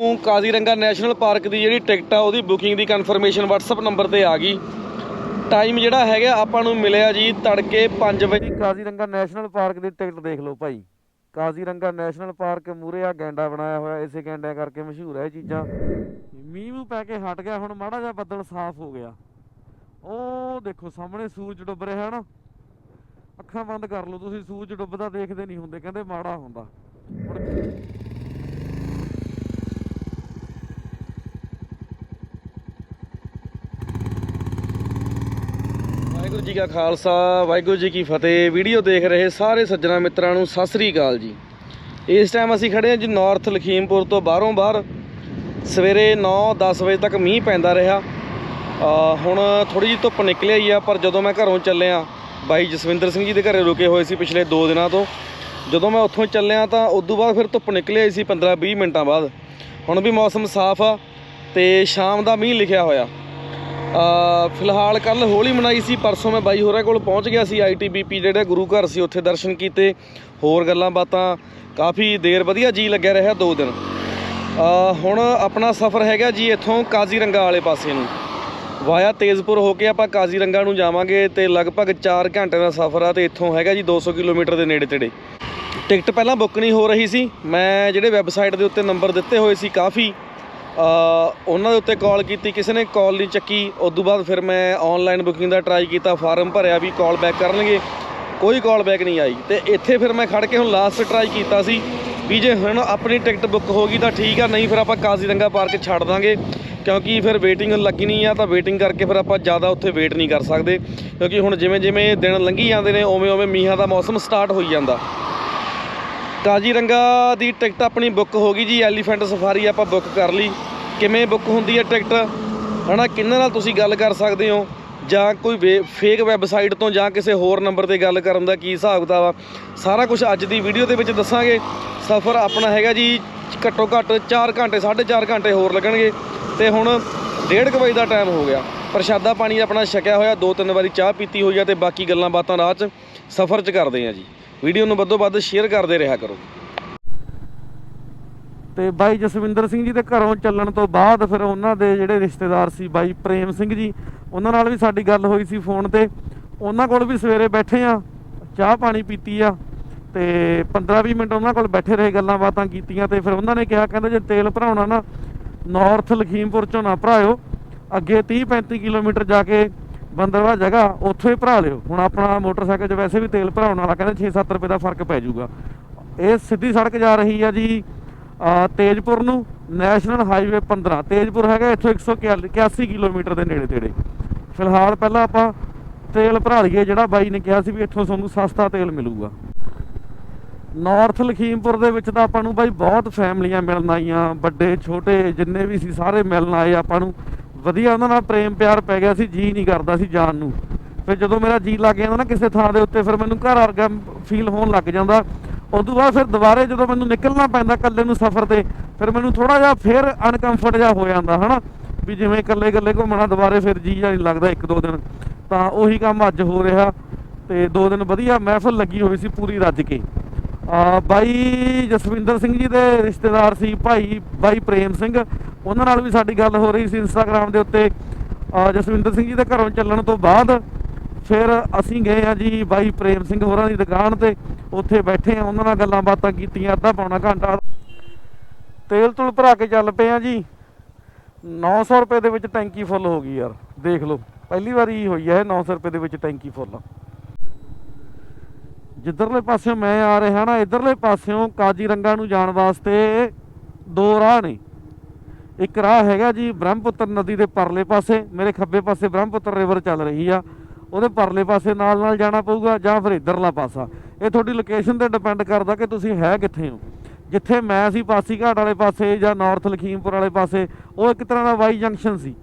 Kaziranga national park ਦੀ ਜਿਹੜੀ ticket ਆ, ਉਹਦੀ ਬੁਕਿੰਗ ਦੀ ਕਨਫਰਮੇਸ਼ਨ WhatsApp ਨੰਬਰ ਤੇ ਆ ਗਈ। ਟਾਈਮ ਜਿਹੜਾ ਹੈਗਾ, ਆਪਾਂ ਨੂੰ ਮਿਲਿਆ ਜੀ ਤੜਕੇ 5 ਵਜੇ। ਕਾਜ਼ੀਰੰਗਾ ਨੈਸ਼ਨਲ ਪਾਰਕ ਦੀ ਟਿਕਟ ਦੇਖ ਲਓ ਭਾਈ। ਕਾਜ਼ੀਰੰਗਾ ਨੈਸ਼ਨਲ ਪਾਰਕ ਮੂਰੇ ਆ ਗੈਂਡਾ ਬਣਾਇਆ ਹੋਇਆ, ਇਸੇ ਗੈਂਡਿਆਂ ਕਰਕੇ ਮਸ਼ਹੂਰ ਹੈ ਇਹ ਚੀਜ਼ਾਂ। ਮੀਂਹ ਮੂੰਹ ਪੈ ਕੇ ਹਟ ਗਿਆ, ਹੁਣ ਮਾੜਾ ਜਿਹਾ ਬੱਦਲ ਸਾਫ਼ ਹੋ ਗਿਆ। ਉਹ ਦੇਖੋ, ਸਾਹਮਣੇ ਸੂਰਜ ਡੁੱਬ ਰਿਹਾ ਨਾ। ਅੱਖਾਂ ਬੰਦ ਕਰ ਲਓ ਤੁਸੀਂ, ਸੂਰਜ ਡੁੱਬਦਾ ਦੇਖਦੇ ਨਹੀਂ ਹੁੰਦੇ, ਕਹਿੰਦੇ ਮਾੜਾ ਹੁੰਦਾ। ਵਾਹਿਗੁਰੂ ਜੀ ਕਾ ਖਾਲਸਾ, ਵਾਹਿਗੁਰੂ ਜੀ ਕੀ ਫਤਿਹ। ਵੀਡੀਓ ਦੇਖ ਰਹੇ ਸਾਰੇ ਸੱਜਣਾ ਮਿੱਤਰਾਂ ਨੂੰ ਸਤਿ ਸ੍ਰੀ ਅਕਾਲ ਜੀ। ਇਸ ਟਾਈਮ ਅਸੀਂ ਖੜੇ ਹਾਂ ਜੀ ਨਾਰਥ ਲਖੀਮਪੁਰ ਤੋਂ ਬਾਹਰੋਂ ਬਾਹਰ। ਸਵੇਰੇ 9-10 ਵਜੇ ਤੱਕ ਮੀਂਹ ਪੈਂਦਾ ਰਿਹਾ। ਹੁਣ ਥੋੜੀ ਜਿਹੀ ਧੁੱਪ ਨਿਕਲ ਆਈ ਆ, ਪਰ ਜਦੋਂ ਮੈਂ ਘਰੋਂ ਚੱਲਿਆ, ਬਾਈ ਜਸਵਿੰਦਰ ਸਿੰਘ ਜੀ ਦੇ ਘਰੇ ਰੁਕੇ ਹੋਏ ਸੀ ਪਿਛਲੇ 2 ਦਿਨਾਂ ਤੋਂ। ਜਦੋਂ ਮੈਂ ਉੱਥੋਂ ਚੱਲਿਆ ਤਾਂ ਉਦੋਂ ਬਾਅਦ ਫਿਰ ਧੁੱਪ ਨਿਕਲ ਆਈ ਸੀ 15-20 ਮਿੰਟਾਂ ਬਾਅਦ। ਹੁਣ ਵੀ ਮੌਸਮ ਸਾਫ਼ ਆ ਤੇ ਸ਼ਾਮ ਦਾ ਮੀਂਹ ਲਿਖਿਆ ਹੋਇਆ। ਫਿਲਹਾਲ ਕੱਲ ਹੋਲੀ ਮਨਾਈ ਸੀ, ਪਰਸੋਂ ਮੈਂ ਬਾਈ ਹੋਰਾਂ ਕੋਲ ਪਹੁੰਚ ਗਿਆ ਸੀ ਆਈਟੀਬੀਪੀ ਜਿਹੜੇ ਗੁਰੂ ਘਰ ਸੀ, ਉੱਥੇ ਦਰਸ਼ਨ ਕੀਤੇ। ਹੋਰ ਗੱਲਾਂ ਬਾਤਾਂ ਕਾਫੀ ਦੇਰ ਵਧੀਆ ਜੀ ਲੱਗਿਆ ਰਿਹਾ, ਦੋ ਦਿਨ। ਹੁਣ ਆਪਣਾ ਸਫ਼ਰ ਹੈਗਾ ਜੀ ਇੱਥੋਂ ਕਾਜ਼ੀਰੰਗਾ ਵਾਲੇ ਪਾਸੇ ਨੂੰ। ਵਾਇਆ ਤੇਜ਼ਪੁਰ ਹੋ ਕੇ ਆਪਾਂ ਕਾਜ਼ੀਰੰਗਾ ਨੂੰ ਜਾਵਾਂਗੇ ਤੇ ਲਗਭਗ 4 ਘੰਟੇ ਦਾ ਸਫ਼ਰ ਆ ਤੇ ਇੱਥੋਂ ਹੈਗਾ ਜੀ 200 ਕਿਲੋਮੀਟਰ ਦੇ ਨੇੜੇ ਤੇੜੇ। ਟਿਕਟ ਪਹਿਲਾਂ ਬੁੱਕ ਨਹੀਂ ਹੋ ਰਹੀ ਸੀ, ਮੈਂ ਜਿਹੜੇ ਵੈਬਸਾਈਟ ਦੇ ਉੱਤੇ ਨੰਬਰ ਦਿੱਤੇ ਹੋਏ ਸੀ ਕਾਫੀ ਉਹਨਾਂ ਦੇ ਉੱਤੇ ਕਾਲ ਕੀਤੀ, ਕਿਸੇ ਨੇ ਕਾਲ ਨਹੀਂ ਚੱਕੀ। ਉਸ ਤੋਂ ਬਾਅਦ ਫਿਰ ਮੈਂ ਆਨਲਾਈਨ ਬੁਕਿੰਗ ਦਾ ਟਰਾਈ ਕੀਤਾ ਫਾਰਮ ਭਰਿਆ ਵੀ ਕਾਲ ਬੈਕ ਕਰਨਗੇ। ਕੋਈ ਕਾਲ ਬੈਕ ਨਹੀਂ ਆਈ। ਤੇ ਇੱਥੇ ਫਿਰ ਮੈਂ ਖੜ ਕੇ ਹੁਣ ਲਾਸਟ ਟਰਾਈ ਕੀਤਾ ਸੀ ਵੀ ਜੇ ਹੁਣ ਆਪਣੀ ਟਿਕਟ ਬੁੱਕ ਹੋ ਗਈ ਤਾਂ ਠੀਕ ਆ, ਨਹੀਂ ਫਿਰ ਆਪਾਂ ਕਾਜ਼ੀਰੰਗਾ ਪਾਰਕ ਛੱਡ ਦਾਂਗੇ। ਕਿਉਂਕਿ ਫਿਰ ਵੇਟਿੰਗ ਲੱਗੀ ਨਹੀਂ ਆ ਤਾਂ ਵੇਟਿੰਗ ਕਰਕੇ ਫਿਰ ਆਪਾਂ ਜ਼ਿਆਦਾ ਉੱਥੇ ਵੇਟ ਨਹੀਂ ਕਰ ਸਕਦੇ। ਕਿਉਂਕਿ ਹੁਣ ਜਿਵੇਂ ਜਿਵੇਂ ਦਿਨ ਲੰਘੀ ਜਾਂਦੇ ਨੇ, ਉਵੇਂ ਉਵੇਂ ਮੀਂਹਾਂ ਦਾ ਮੌਸਮ ਸਟਾਰਟ ਹੋਈ ਜਾਂਦਾ। ਕਾਜ਼ੀਰੰਗਾ ਦੀ ਟਿਕਟ ਆਪਣੀ ਬੁੱਕ ਹੋ ਗਈ ਜੀ ਐਲੀਫੈਂਟ ਸਫਾਰੀ ਆਪਾਂ ਬੁੱਕ ਕਰ ਲਈ। ਕਿਵੇਂ ਬੁੱਕ ਹੁੰਦੀ ਹੈ ਟਿਕਟ? ਹਨਾ, ਕਿਹਨਾਂ ਨਾਲ ਤੁਸੀਂ ਗੱਲ ਕਰ ਸਕਦੇ ਹੋ? ਜਾਂ ਕੋਈ ਫੇਕ ਵੈਬਸਾਈਟ ਤੋਂ ਜਾਂ ਕਿਸੇ ਹੋਰ ਨੰਬਰ ਤੇ ਗੱਲ ਕਰਨ ਦਾ ਕੀ ਹਿਸਾਬ ਕਿਤਾਬ ਆ? ਸਾਰਾ ਕੁਝ ਅੱਜ ਦੀ ਵੀਡੀਓ ਦੇ ਵਿੱਚ ਦੱਸਾਂਗੇ। ਸਫ਼ਰ ਆਪਣਾ ਹੈਗਾ ਜੀ, ਘੱਟੋ ਘੱਟ 4 ਘੰਟੇ 4.5 ਘੰਟੇ ਹੋਰ ਲੱਗਣਗੇ। ਤੇ ਹੁਣ 1:30 ਵਜੇ ਦਾ ਟਾਈਮ ਹੋ ਗਿਆ। ਪ੍ਰਸ਼ਾਦਾ ਪਾਣੀ ਆਪਣਾ ਛਕਿਆ ਹੋਇਆ, ਦੋ ਤਿੰਨ ਵਾਰੀ ਚਾਹ ਪੀਤੀ ਹੋਈ ਆ ਤੇ ਬਾਕੀ ਗੱਲਾਂ ਬਾਤਾਂ ਰਾਹ 'ਚ ਸਫ਼ਰ 'ਚ ਕਰਦੇ ਆ ਜੀ। ਵੀਡੀਓ ਨੂੰ ਵੱਧੋ ਵੱਧ ਸ਼ੇਅਰ ਕਰਦੇ ਰਿਹਾ ਕਰੋ। ਤੇ ਬਾਈ ਜਸਵਿੰਦਰ ਸਿੰਘ ਜੀ ਦੇ ਘਰੋਂ ਚੱਲਣ ਤੋਂ ਬਾਅਦ ਫਿਰ ਉਹਨਾਂ ਦੇ ਜਿਹੜੇ ਰਿਸ਼ਤੇਦਾਰ ਸੀ ਬਾਈ ਪ੍ਰੇਮ ਸਿੰਘ ਜੀ, ਉਹਨਾਂ ਨਾਲ ਵੀ ਸਾਡੀ ਗੱਲ ਹੋਈ ਸੀ ਫੋਨ ਤੇ। ਉਹਨਾਂ ਕੋਲ ਵੀ ਸਵੇਰੇ ਬੈਠੇ ਆ ਚਾਹ ਪਾਣੀ ਪੀਤੀ ਆ ਤੇ 15-20 ਮਿੰਟ ਉਹਨਾਂ ਕੋਲ ਬੈਠੇ ਰਹੇ ਗੱਲਾਂ ਬਾਤਾਂ ਕੀਤੀਆਂ ਤੇ ਫਿਰ ਉਹਨਾਂ ਨੇ ਕਿਹਾ, ਕਹਿੰਦੇ ਜੇ ਤੇਲ ਭਰਾਉਣਾ ਨਾ ਨਾਰਥ ਲਖੀਮਪੁਰ ਚੋਂ ਨਾ ਭਰਾਇਓ, ਅੱਗੇ 30-35 ਕਿਲੋਮੀਟਰ ਜਾ ਕੇ ਬੰਦਰਵਾ ਜਗ੍ਹਾ ਉੱਥੋਂ ਹੀ ਭਰਾ ਲਿਓ। ਹੁਣ ਆਪਣਾ ਮੋਟਰਸਾਈਕਲ 'ਚ ਵੈਸੇ ਵੀ ਤੇਲ ਭਰਾਉਣ ਵਾਲਾ, ਕਹਿੰਦੇ 6-7 ਰੁਪਏ ਦਾ ਫ਼ਰਕ ਪੈ ਜਾਊਗਾ। ਇਹ ਸਿੱਧੀ ਸੜਕ ਜਾ ਰਹੀ ਆ ਜੀ ਤੇਜਪੁਰ ਨੂੰ ਨੈਸ਼ਨਲ ਹਾਈਵੇ 15 ਤੇਜਪੁਰ ਹੈਗਾ ਇੱਥੋਂ 181 ਕਿਲੋਮੀਟਰ ਦੇ ਨੇੜੇ ਤੇੜੇ। ਫਿਲਹਾਲ ਪਹਿਲਾਂ ਆਪਾਂ ਤੇਲ ਭਰਾ ਲਈਏ, ਜਿਹੜਾ ਬਾਈ ਨੇ ਕਿਹਾ ਸੀ ਵੀ ਇੱਥੋਂ ਤੁਹਾਨੂੰ ਸਸਤਾ ਤੇਲ ਮਿਲੂਗਾ। ਨਾਰਥ ਲਖੀਮਪੁਰ ਦੇ ਵਿੱਚ ਤਾਂ ਆਪਾਂ ਨੂੰ ਬਾਈ ਬਹੁਤ ਫੈਮਲੀਆਂ ਮਿਲਣ ਆਈਆਂ, ਵੱਡੇ, ਛੋਟੇ, ਜਿੰਨੇ ਵੀ ਸੀ, ਸਾਰੇ ਮਿਲਣ ਆਏ ਆਪਾਂ ਨੂੰ। ਵਧੀਆ ਉਹਨਾਂ ਨਾਲ ਪ੍ਰੇਮ ਪਿਆਰ ਪੈ ਗਿਆ ਸੀ ਜੀ ਨਹੀਂ ਕਰਦਾ ਸੀ ਜਾਣ ਨੂੰ। ਫਿਰ ਜਦੋਂ ਮੇਰਾ ਜੀ ਲੱਗ ਜਾਂਦਾ ਨਾ ਕਿਸੇ ਥਾਂ ਦੇ ਉੱਤੇ, ਫਿਰ ਮੈਨੂੰ ਘਰ ਵਰਗਾ ਫੀਲ ਹੋਣ ਲੱਗ ਜਾਂਦਾ। ਉਦੋਂ ਬਾਅਦ ਫਿਰ ਦੁਬਾਰੇ ਜਦੋਂ ਮੈਨੂੰ ਨਿਕਲਣਾ ਪੈਂਦਾ ਇਕੱਲੇ ਨੂੰ ਸਫ਼ਰ ਤੇ, ਫਿਰ ਮੈਨੂੰ ਥੋੜਾ ਜਿਹਾ ਫਿਰ ਅਨਕੰਫਰਟ ਜਿਹਾ ਹੋ ਜਾਂਦਾ, ਹਨਾ? ਵੀ ਜਿਵੇਂ ਇਕੱਲੇ ਇਕੱਲੇ ਘੁੰਮਣਾ ਦੁਬਾਰੇ ਫਿਰ ਜੀ ਜਿਹਾ ਨਹੀਂ ਲੱਗਦਾ ਇੱਕ ਦੋ ਦਿਨ। ਤਾਂ ਉਹੀ ਕੰਮ ਅੱਜ ਹੋ ਰਿਹਾ ਤੇ ਦੋ ਦਿਨ ਵਧੀਆ ਮਹਿਫਲ ਲੱਗੀ ਹੋਈ ਸੀ ਪੂਰੀ ਰੱਜ ਕੇ। ਆ ਬਾਈ ਜਸਵਿੰਦਰ ਸਿੰਘ ਜੀ ਦੇ ਰਿਸ਼ਤੇਦਾਰ ਸੀ ਭਾਈ, ਬਾਈ ਪ੍ਰੇਮ ਸਿੰਘ। ਉਹਨਾਂ ਨਾਲ ਵੀ ਸਾਡੀ ਗੱਲ ਹੋ ਰਹੀ ਸੀ ਇੰਸਟਾਗ੍ਰam ਦੇ ਉੱਤੇ। ਜਸਵਿੰਦਰ ਸਿੰਘ ਜੀ ਦੇ ਘਰੋਂ ਚੱਲਣ ਤੋਂ ਬਾਅਦ ਫਿਰ ਅਸੀਂ ਗਏ ਆ ਜੀ ਬਾਈ ਪ੍ਰੇਮ ਸਿੰਘ ਹੋਰਾਂ ਦੀ ਦੁਕਾਨ ਤੇ। ਉੱਥੇ ਬੈਠੇ ਆ, ਉਹਨਾਂ ਨਾਲ ਗੱਲਾਂ ਬਾਤਾਂ ਕੀਤੀਆਂ, ਅੱਧਾ ਪੌਣਾ ਘੰਟਾ। ਤੇਲ ਤੁਲ ਭਰਾ ਕੇ ਚੱਲ ਪਏ ਆ ਜੀ। 900 ਰੁਪਏ ਦੇ ਵਿੱਚ ਟੈਂਕੀ ਫੁੱਲ ਹੋ ਗਈ ਯਾਰ, ਦੇਖ ਲਓ। ਪਹਿਲੀ ਵਾਰੀ ਹੋਈ ਹੈ 900 ਰੁਪਏ ਦੇ ਵਿੱਚ ਟੈਂਕੀ ਫੁੱਲ। ਜਿੱਧਰਲੇ ਪਾਸਿਓਂ ਮੈਂ ਆ ਰਿਹਾ ਨਾ, ਇਧਰਲੇ ਪਾਸਿਓਂ ਕਾਜੀਰੰਗਾ ਨੂੰ ਜਾਣ ਵਾਸਤੇ ਦੋ ਰਾਹ ਨੇ। ਇੱਕ ਰਾਹ ਹੈਗਾ ਜੀ ਬ੍ਰਹਮਪੁੱਤਰ ਨਦੀ ਦੇ ਪਰਲੇ ਪਾਸੇ, ਮੇਰੇ ਖੱਬੇ ਪਾਸੇ ਬ੍ਰਹਮਪੁੱਤਰ ਰਿਵਰ ਚੱਲ ਰਹੀ ਆ। ਉਹਦੇ ਪਰਲੇ ਪਾਸੇ ਨਾਲ ਨਾਲ ਜਾਣਾ ਪਊਗਾ ਜਾਂ ਫਿਰ ਇਧਰਲਾ ਪਾਸਾ। ਇਹ ਤੁਹਾਡੀ ਲੋਕੇਸ਼ਨ ਤੇ ਡਿਪੈਂਡ ਕਰਦਾ ਕਿ ਤੁਸੀਂ ਹੈ ਕਿੱਥੇ ਹੋ। ਜਿੱਥੇ ਮੈਂ ਸੀ ਪਾਸੀ ਘਾਟ ਵਾਲੇ ਪਾਸੇ ਜਾਂ ਨਾਰਥ ਲਖੀਮਪੁਰ ਵਾਲੇ ਪਾਸੇ, ਉਹ ਇੱਕ ਤਰ੍ਹਾਂ ਦਾ ਵਾਈ ਜੰਕਸ਼ਨ ਸੀ।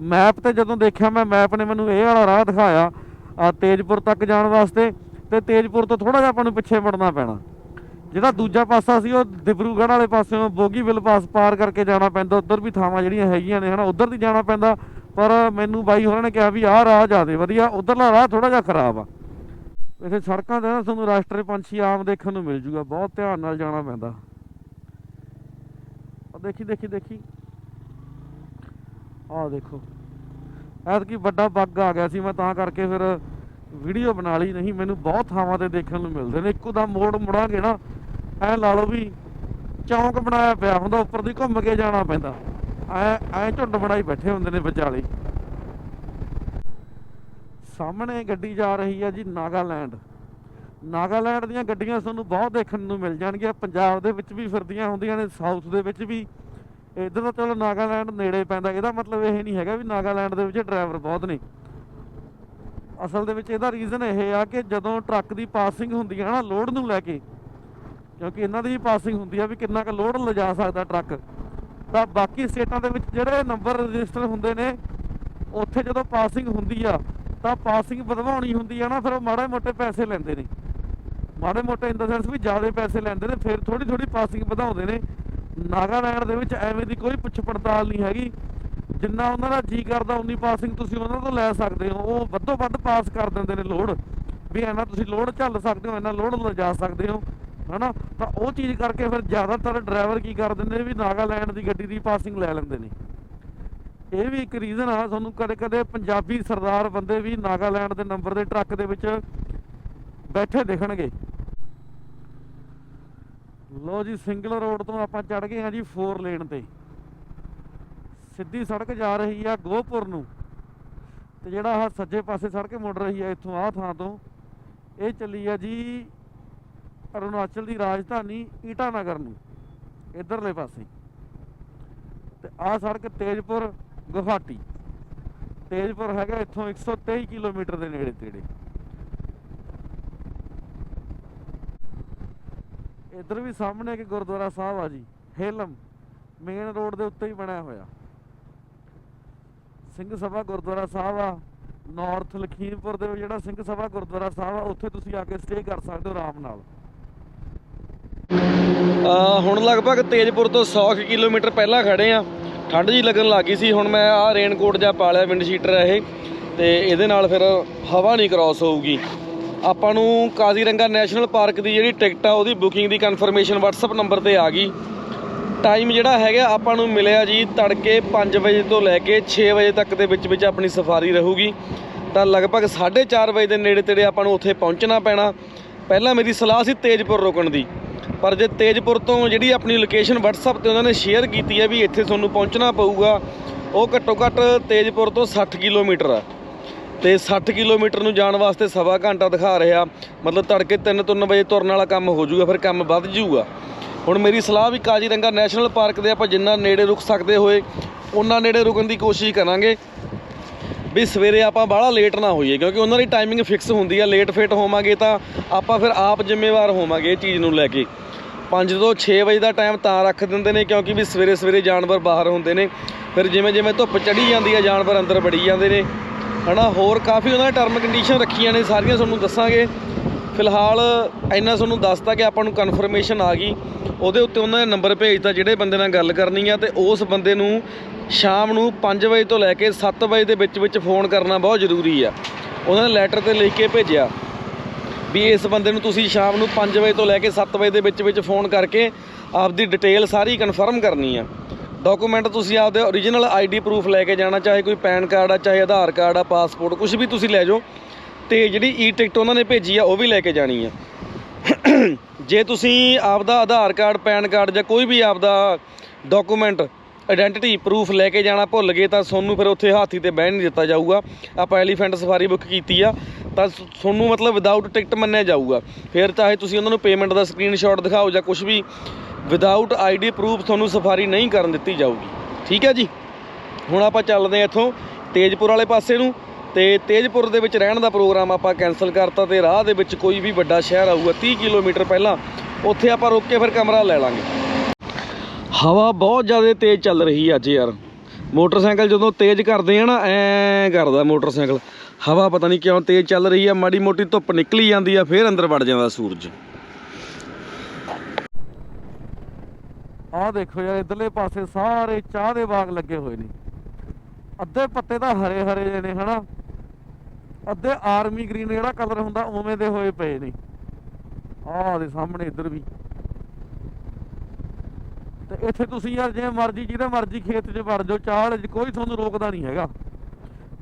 ਮੈਪ ਤੇ ਜਦੋਂ ਦੇਖਿਆ ਮੈਂ ਮੈਪ ਨੇ ਮੈਨੂੰ ਇਹ ਵਾਲਾ ਰਾਹ ਦਿਖਾਇਆ, ਆ ਤੇਜਪੁਰ ਤੱਕ ਜਾਣ ਵਾਸਤੇ, ਤੇ ਤੇਜਪੁਰ ਤੋਂ ਥੋੜਾ ਜਿਹਾ ਆਪਾਂ ਨੂੰ ਪਿੱਛੇ ਮੁੜਨਾ ਪੈਣਾ। ਜਿਹੜਾ ਦੂਜਾ ਪਾਸਾ ਸੀ, ਉਹ ਦਿਬਰੂਗੜ੍ਹ ਵਾਲੇ ਪਾਸਿਓਂ ਬੋਗੀਵਿਲ ਪਾਸ ਪਾਰ ਕਰਕੇ ਜਾਣਾ ਪੈਂਦਾ, ਉਧਰ ਵੀ ਥਾਵਾਂ ਜਿਹੜੀਆਂ ਹੈਗੀਆਂ ਨੇ, ਹਨਾ, ਉਧਰ ਦੀ ਜਾਣਾ ਪੈਂਦਾ ਪਰ ਮੈਨੂੰ ਬਾਈ ਹੋਰਾਂ ਨੇ ਕਿਹਾ ਵੀ ਆਹ ਰਾਹ ਜਾਦੇ ਵਧੀਆ, ਉਧਰਲਾ ਰਾਹ ਥੋੜਾ ਜਿਹਾ ਖਰਾਬ ਆ। ਇੱਥੇ ਸੜਕਾਂ ਤੇ ਨਾ ਤੁਹਾਨੂੰ ਰਾਸ਼ਟਰੀ ਪੰਛੀ ਆਮ ਦੇਖਣ ਨੂੰ ਮਿਲ ਜੂਗਾ, ਬਹੁਤ ਧਿਆਨ ਨਾਲ ਜਾਣਾ ਪੈਂਦਾ। ਆ ਦੇਖੀ ਦੇਖੀ ਦੇਖੀ। ਆਹ ਦੇਖੋ। ਐਤਕੀ ਵੱਡਾ ਬੱਗ ਆ ਗਿਆ ਸੀ, ਮੈਂ ਤਾਂ ਕਰਕੇ ਫਿਰ ਵੀਡੀਓ ਬਣਾ ਲਈ, ਨਹੀਂ ਮੈਨੂੰ ਬਹੁਤ ਥਾਵਾਂ ਤੇ ਦੇਖਣ ਨੂੰ ਮਿਲਦੇ ਨੇ। ਇੱਕੋ ਦਾ ਮੋੜ ਮੁੜਾਂਗੇ ਨਾ, ਐ ਲਾ ਲਓ ਵੀ ਚੌਂਕ ਬਣਾਇਆ ਪਿਆ ਹੁੰਦਾ, ਉੱਪਰ ਦੀ ਘੁੰਮ ਕੇ ਜਾਣਾ ਪੈਂਦਾ। ਐ ਐ ਝੁੰਡ ਬਣਾਈ ਬੈਠੇ ਹੁੰਦੇ ਨੇ ਵਿਚਾਲੇ। ਸਾਹਮਣੇ ਗੱਡੀ ਜਾ ਰਹੀ ਹੈ ਜੀ ਨਾਗਾਲੈਂਡ। ਨਾਗਾਲੈਂਡ ਦੀਆਂ ਗੱਡੀਆਂ ਤੁਹਾਨੂੰ ਬਹੁਤ ਦੇਖਣ ਨੂੰ ਮਿਲ ਜਾਣਗੀਆਂ। ਪੰਜਾਬ ਦੇ ਵਿੱਚ ਵੀ ਫਿਰਦੀਆਂ ਹੁੰਦੀਆਂ ਨੇ, ਸਾਊਥ ਦੇ ਵਿੱਚ ਵੀ। ਇੱਧਰ ਤਾਂ ਚਲੋ ਨਾਗਾਲੈਂਡ ਨੇੜੇ ਪੈਂਦਾ। ਇਹਦਾ ਮਤਲਬ ਇਹ ਨਹੀਂ ਹੈਗਾ ਵੀ ਨਾਗਾਲੈਂਡ ਦੇ ਵਿੱਚ ਡਰਾਈਵਰ ਬਹੁਤ ਨੇ। ਅਸਲ ਦੇ ਵਿੱਚ ਇਹਦਾ ਰੀਜ਼ਨ ਇਹ ਆ ਕਿ ਜਦੋਂ ਟਰੱਕ ਦੀ ਪਾਸਿੰਗ ਹੁੰਦੀ ਹੈ ਨਾ, ਲੋਡ ਨੂੰ ਲੈ ਕੇ, ਕਿਉਂਕਿ ਇਹਨਾਂ ਦੀ ਵੀ ਪਾਸਿੰਗ ਹੁੰਦੀ ਆ ਵੀ ਕਿੰਨਾ ਕੁ ਲੋਡ ਲਿਜਾ ਸਕਦਾ ਟਰੱਕ। ਤਾਂ ਬਾਕੀ ਸਟੇਟਾਂ ਦੇ ਵਿੱਚ ਜਿਹੜੇ ਨੰਬਰ ਰਜਿਸਟਰ ਹੁੰਦੇ ਨੇ, ਉੱਥੇ ਜਦੋਂ ਪਾਸਿੰਗ ਹੁੰਦੀ ਆ, ਤਾਂ ਪਾਸਿੰਗ ਵਧਵਾਉਣੀ ਹੁੰਦੀ ਆ ਨਾ, ਫਿਰ ਉਹ ਮਾੜੇ ਮੋਟੇ ਪੈਸੇ ਲੈਂਦੇ ਨੇ। ਮਾੜੇ ਮੋਟੇ ਇਨ ਦਾ ਸੈਂਸ ਵੀ ਜ਼ਿਆਦਾ ਪੈਸੇ ਲੈਂਦੇ ਨੇ, ਫਿਰ ਥੋੜੀ ਥੋੜੀ ਪਾਸਿੰਗ ਵਧਾਉਂਦੇ ਨੇ। ਨਾਗਾਲੈਂਡ ਦੇ ਵਿੱਚ ਐਵੇਂ ਦੀ ਕੋਈ ਪੁੱਛ ਪੜਤਾਲ ਨਹੀਂ ਹੈਗੀ। ਜਿੰਨਾ ਉਹਨਾਂ ਦਾ ਜੀ ਕਰਦਾ, ਉਨੀ ਪਾਸਿੰਗ ਤੁਸੀਂ ਉਹਨਾਂ ਤੋਂ ਲੈ ਸਕਦੇ ਹੋ। ਉਹ ਵੱਧੋ ਵੱਧ ਪਾਸ ਕਰ ਦਿੰਦੇ ਨੇ ਲੋਡ। ਵੀ ਐਨਾ ਤੁਸੀਂ ਲੋਡ ਝੱਲ ਸਕਦੇ ਹੋ, ਐਨਾ ਲੋਡ ਲਿਜਾ ਸਕਦੇ ਹੋ। ਹਨਾ? ਤਾਂ ਉਹ ਚੀਜ਼ ਕਰਕੇ ਫਿਰ ਜ਼ਿਆਦਾਤਰ ਡਰਾਈਵਰ ਕੀ ਕਰ ਦਿੰਦੇ ਨੇ ਵੀ ਨਾਗਾਲੈਂਡ ਦੀ ਗੱਡੀ ਦੀ ਪਾਸਿੰਗ ਲੈ ਲੈਂਦੇ ਨੇ। ਇਹ ਵੀ ਇੱਕ ਰੀਜ਼ਨ ਆ, ਤੁਹਾਨੂੰ ਕਦੇ ਕਦੇ ਪੰਜਾਬੀ ਸਰਦਾਰ ਬੰਦੇ ਵੀ ਨਾਗਾਲੈਂਡ ਦੇ ਨੰਬਰ ਦੇ ਟਰੱਕ ਦੇ ਵਿੱਚ ਬੈਠੇ ਦਿਖਣਗੇ। ਲੋ ਜੀ ਸਿੰਗਲ ਰੋਡ ਤੋਂ ਆਪਾਂ ਚੜ ਗਏ ਹਾਂ ਜੀ 4 ਲੇਨ ਤੇ। ਸਿੱਧੀ ਸੜਕ ਜਾ ਰਹੀ ਆ ਗੋਪੁਰ ਨੂੰ। ਤੇ ਜਿਹੜਾ ਆ ਸੱਜੇ ਪਾਸੇ ਸੜਕ ਮੁੜ ਰਹੀ ਆ ਇੱਥੋਂ ਆਹ ਥਾਂ ਤੋਂ। ਇਹ ਚੱਲੀ ਆ ਜੀ ਅਰੁਣਾਚਲ ਦੀ ਰਾਜਧਾਨੀ ਈਟਾਨਗਰ ਨੂੰ, ਇਧਰਲੇ ਪਾਸੇ। ਤੇ ਆਹ ਸੜਕ ਤੇਜਪੁਰ, ਗੁਹਾਟੀ। ਤੇਜਪੁਰ ਹੈਗਾ ਇੱਥੋਂ 123 ਕਿਲੋਮੀਟਰ ਦੇ ਨੇੜੇ ਤੇੜੇ। ਇੱਧਰ ਵੀ ਸਾਹਮਣੇ ਇੱਕ ਗੁਰਦੁਆਰਾ ਸਾਹਿਬ ਆ ਜੀ, ਹੇਲਮ। ਮੇਨ ਰੋਡ ਦੇ ਉੱਤੇ ਹੀ ਬਣਿਆ ਹੋਇਆ। ਸਿੰਘ ਸਭਾ ਗੁਰਦੁਆਰਾ ਸਾਹਿਬ ਆ ਨਾਰਥ ਲਖੀਮਪੁਰ ਦੇ ਜਿਹੜਾ ਸਿੰਘ ਸਭਾ ਗੁਰਦੁਆਰਾ ਸਾਹਿਬ ਆ, ਉੱਥੇ ਤੁਸੀਂ ਆ ਕੇ ਸਟੇ ਕਰ ਸਕਦੇ ਹੋ ਆਰਾਮ ਨਾਲ। ਹੁਣ ਲਗਭਗ ਤੇਜਪੁਰ ਤੋਂ 100 ਕੁ ਕਿਲੋਮੀਟਰ ਪਹਿਲਾਂ ਖੜੇ ਆ। ਠੰਡ ਜੀ ਲੱਗਣ ਲੱਗੀ ਸੀ, ਹੁਣ ਮੈਂ ਆਹ ਰੇਨਕੋਟ ਜਾਂ ਪਾ ਲਿਆ ਵਿੰਡ ਸ਼ੀਟਰ ਇਹ। ਤੇ ਇਹਦੇ ਨਾਲ ਫਿਰ ਹਵਾ ਨਹੀਂ ਕ੍ਰਾਸ ਹੋਊਗੀ। ਆਪਾਂ ਨੂੰ ਕਾਜ਼ੀਰੰਗਾ ਨੈਸ਼ਨਲ ਪਾਰਕ ਦੀ ਜਿਹੜੀ ਟਿਕਟ ਆ, ਉਹਦੀ ਬੁਕਿੰਗ ਦੀ ਕਨਫਰਮੇਸ਼ਨ WhatsApp ਨੰਬਰ ਤੇ ਆ ਗਈ। ਟਾਈਮ ਜਿਹੜਾ ਹੈਗਾ, ਆਪਾਂ ਨੂੰ ਮਿਲਿਆ ਜੀ ਤੜਕੇ 5 ਵਜੇ ਤੋਂ ਲੈ ਕੇ 6 ਵਜੇ ਤੱਕ ਦੇ ਵਿੱਚ ਵਿੱਚ ਆਪਣੀ ਸਫਾਰੀ ਰਹੂਗੀ। ਤਾਂ ਲਗਭਗ 4:30 ਵਜੇ ਦੇ ਨੇੜੇ ਤੇੜੇ ਆਪਾਂ ਨੂੰ ਉੱਥੇ ਪਹੁੰਚਣਾ ਪੈਣਾ। ਪਹਿਲਾਂ ਮੇਰੀ ਸਲਾਹ ਸੀ ਤੇਜਪੁਰ ਰੁਕਣ ਦੀ। ਪਰ ਜੇ ਤੇਜਪੁਰ ਤੋਂ ਜਿਹੜੀ ਆਪਣੀ ਲੋਕੇਸ਼ਨ WhatsApp ਤੇ ਉਹਨਾਂ ਨੇ ਸ਼ੇਅਰ ਕੀਤੀ ਹੈ ਵੀ ਇੱਥੇ ਤੁਹਾਨੂੰ ਪਹੁੰਚਣਾ ਪਊਗਾ, ਉਹ ਘੱਟੋ ਘੱਟ ਤੇਜਪੁਰ ਤੋਂ 60 ਕਿਲੋਮੀਟਰ ਆ ਤੇ 60 ਕਿਲੋਮੀਟਰ ਨੂੰ ਜਾਣ ਵਾਸਤੇ ਸਵਾ ਘੰਟਾ ਦਿਖਾ ਰਿਹਾ, ਮਤਲਬ ਤੜਕੇ 3-3 ਵਜੇ ਤੁਰਨ ਵਾਲਾ ਕੰਮ ਹੋ ਜਾਊਗਾ, ਫਿਰ ਕੰਮ ਵੱਧ ਜਾਊਗਾ। ਹੁਣ ਮੇਰੀ ਸਲਾਹ ਵੀ ਕਾਜੀਰੰਗਾ ਨੈਸ਼ਨਲ ਪਾਰਕ ਦੇ ਆਪਾਂ ਜਿੰਨਾ ਨੇੜੇ ਰੁਕ ਸਕਦੇ ਹੋਏ, ਉਹਨਾਂ ਨੇੜੇ ਰੁਕਣ ਦੀ ਕੋਸ਼ਿਸ਼ ਕਰਾਂਗੇ। ਵੀ ਸਵੇਰੇ ਆਪਾਂ ਬਾਹਲਾ ਲੇਟ ਨਾ ਹੋਈਏ, ਕਿਉਂਕਿ ਉਹਨਾਂ ਦੀ ਟਾਈਮਿੰਗ ਫਿਕਸ ਹੁੰਦੀ ਆ ਲੇਟ ਫੇਟ ਹੋਵਾਂਗੇ ਤਾਂ ਆਪਾਂ ਫਿਰ ਆਪ ਜ਼ਿੰਮੇਵਾਰ ਹੋਵਾਂਗੇ ਇਹ ਚੀਜ਼ ਨੂੰ ਲੈ ਕੇ। 5 ਤੋਂ 6 ਵਜੇ ਦਾ ਟਾਈਮ ਤਾਂ ਰੱਖ ਦਿੰਦੇ ਨੇ, ਕਿਉਂਕਿ ਵੀ ਸਵੇਰੇ ਸਵੇਰੇ ਜਾਨਵਰ ਬਾਹਰ ਹੁੰਦੇ ਨੇ। ਫਿਰ ਜਿਵੇਂ ਜਿਵੇਂ ਧੁੱਪ ਚੜੀ ਜਾਂਦੀ ਆ, ਜਾਨਵਰ ਅੰਦਰ ਵੜੀ ਜਾਂਦੇ ਨੇ। ਹਨਾ, ਹੋਰ ਕਾਫੀ ਉਹਨਾਂ ਨੇ ਟਰਮ ਕੰਡੀਸ਼ਨ ਰੱਖੀਆਂ ਨੇ, ਸਾਰੀਆਂ ਤੁਹਾਨੂੰ ਦੱਸਾਂਗੇ। ਫਿਲਹਾਲ ਇੰਨਾ ਤੁਹਾਨੂੰ ਦੱਸਤਾ ਕਿ ਆਪਾਂ ਨੂੰ ਕਨਫਰਮੇਸ਼ਨ ਆ ਗਈ। ਉਹਦੇ ਉੱਤੇ ਉਹਨਾਂ ਨੇ ਨੰਬਰ ਭੇਜਤਾ ਜਿਹੜੇ ਬੰਦੇ ਨਾਲ ਗੱਲ ਕਰਨੀ ਆ ਤੇ ਉਸ ਬੰਦੇ ਨੂੰ ਸ਼ਾਮ ਨੂੰ 5 ਵਜੇ ਤੋਂ ਲੈ ਕੇ 7 ਵਜੇ ਦੇ ਵਿੱਚ ਵਿੱਚ ਫੋਨ ਕਰਨਾ ਬਹੁਤ ਜ਼ਰੂਰੀ ਆ। ਉਹਨਾਂ ਨੇ ਲੈਟਰ ਤੇ ਲਿਖ ਕੇ ਭੇਜਿਆ ਵੀ ਇਸ ਬੰਦੇ ਨੂੰ ਤੁਸੀਂ ਸ਼ਾਮ ਨੂੰ 5 ਵਜੇ ਤੋਂ ਲੈ ਕੇ 7 ਵਜੇ ਦੇ ਵਿੱਚ ਵਿੱਚ ਫੋਨ ਕਰਕੇ ਆਪਦੀ ਡਿਟੇਲ ਸਾਰੀ ਕਨਫਰਮ ਕਰਨੀ ਆ। ਡਾਕੂਮੈਂਟ ਤੁਸੀਂ ਆਪਦੇ ਓਰੀਜਨਲ ਆਈਡੀ ਪ੍ਰੂਫ ਲੈ ਕੇ ਜਾਣਾ, ਚਾਹੇ ਕੋਈ ਪੈਨ ਕਾਰਡ ਆ, ਚਾਹੇ ਆਧਾਰ ਕਾਰਡ ਆ ਪਾਸਪੋਰਟ ਕੁਝ ਵੀ ਤੁਸੀਂ ਲੈ ਜਾਓ। ਤੇ ਜਿਹੜੀ ਈ ਟਿਕਟ ਉਹਨਾਂ ਨੇ ਭੇਜੀ ਆ, ਉਹ ਵੀ ਲੈ ਕੇ ਜਾਣੀ ਆ। ਜੇ ਤੁਸੀਂ ਆਪਦਾ ਆਧਾਰ ਕਾਰਡ, ਪੈਨ ਕਾਰਡ ਜਾਂ ਕੋਈ ਵੀ ਆਪਦਾ ਡਾਕੂਮੈਂਟ ਆਇਡੈਂਟੀਟੀ ਪ੍ਰੂਫ ਲੈ ਕੇ ਜਾਣਾ ਭੁੱਲ ਗਏ, ਤਾਂ ਤੁਹਾਨੂੰ ਫਿਰ ਉੱਥੇ ਹਾਥੀ ਤੇ ਬਹਿਣ ਨਹੀਂ ਦਿੱਤਾ ਜਾਊਗਾ। ਆਪਾਂ ਐਲੀਫੈਂਟ ਸਫਾਰੀ ਬੁੱਕ ਕੀਤੀ ਆ, ਤਾਂ ਤੁਹਾਨੂੰ ਮਤਲਬ ਵਿਦਆਊਟ ਟਿਕਟ ਮੰਨਿਆ ਜਾਊਗਾ। ਫਿਰ ਚਾਹੇ ਤੁਸੀਂ ਉਹਨਾਂ ਨੂੰ ਪੇਮੈਂਟ ਦਾ ਸਕਰੀਨਸ਼ਾਟ ਦਿਖਾਓ ਜਾਂ ਕੁਝ ਵੀ ਵਿਦਆਊਟ ਆਈਡੀ ਪ੍ਰੂਫ ਤੁਹਾਨੂੰ ਸਫਾਰੀ ਨਹੀਂ ਕਰਨ ਦਿੱਤੀ ਜਾਊਗੀ। ਠੀਕ ਹੈ ਜੀ? ਹੁਣ ਆਪਾਂ ਚੱਲਦੇ ਹਾਂ ਇੱਥੋਂ ਤੇਜਪੁਰ ਵਾਲੇ ਪਾਸੇ ਨੂੰ। ਤੇ ਤੇਜਪੁਰ ਦੇ ਵਿੱਚ ਰਹਿਣ ਦਾ ਪ੍ਰੋਗਰਾਮ ਆਪਾਂ ਕੈਨਸਲ ਕਰਤਾ ਤੇ ਰਾਹ ਦੇ ਵਿੱਚ ਕੋਈ ਵੀ ਵੱਡਾ ਸ਼ਹਿਰ ਆਊਗਾ 30 ਕਿਲੋਮੀਟਰ ਪਹਿਲਾਂ, ਉੱਥੇ ਆਪਾਂ ਰੁਕ ਕੇ ਫਿਰ ਕਮਰਾ ਲੈ ਲਾਂਗੇ। ਹਵਾ ਬਹੁਤ ਜ਼ਿਆਦਾ ਤੇਜ਼ ਚੱਲ ਰਹੀ ਹੈ ਅੱਜ ਯਾਰ। ਮੋਟਰਸਾਈਕਲ ਜਦੋਂ ਤੇਜ਼ ਕਰਦੇ ਆ ਨਾ, ਐ ਕਰਦਾ ਮੋਟਰਸਾਈਕਲ। ਹਵਾ ਪਤਾ ਨਹੀਂ ਕਿਉਂ ਤੇਜ਼ ਚੱਲ ਰਹੀ ਆ, ਮਾੜੀ ਮੋਟੀ ਧੁੱਪ ਨਿਕਲੀ ਜਾਂਦੀ ਆ, ਫਿਰ ਅੰਦਰ ਵੜ ਜਾਂਦਾ ਸੂਰਜ। ਆਹ ਦੇਖੋ ਯਾਰ, ਇਧਰਲੇ ਪਾਸੇ ਸਾਰੇ ਚਾਹ ਦੇ ਬਾਗ ਲੱਗੇ ਹੋਏ ਨੇ। ਅੱਧੇ ਪੱਤੇ ਤਾਂ ਹਰੇ ਹਰੇ ਜਿਹੇ ਨੇ, ਹਨਾ? ਅੱਧੇ ਆਰਮੀ ਗ੍ਰੀਨ ਜਿਹੜਾ ਕਲਰ ਹੁੰਦਾ, ਉਵੇਂ ਦੇ ਹੋਏ ਪਏ ਨੇ। ਆਹ ਦੇ ਸਾਹਮਣੇ ਇੱਧਰ ਵੀ। ਤੇ ਇੱਥੇ ਤੁਸੀਂ ਯਾਰ ਜਿਵੇਂ ਮਰਜ਼ੀ, ਜਿਹਦੇ ਮਰਜ਼ੀ ਖੇਤ 'ਚ ਵੜ ਜਾਓ, ਚਾਲ ਕੋਈ ਤੁਹਾਨੂੰ ਰੋਕਦਾ ਨਹੀਂ ਹੈਗਾ।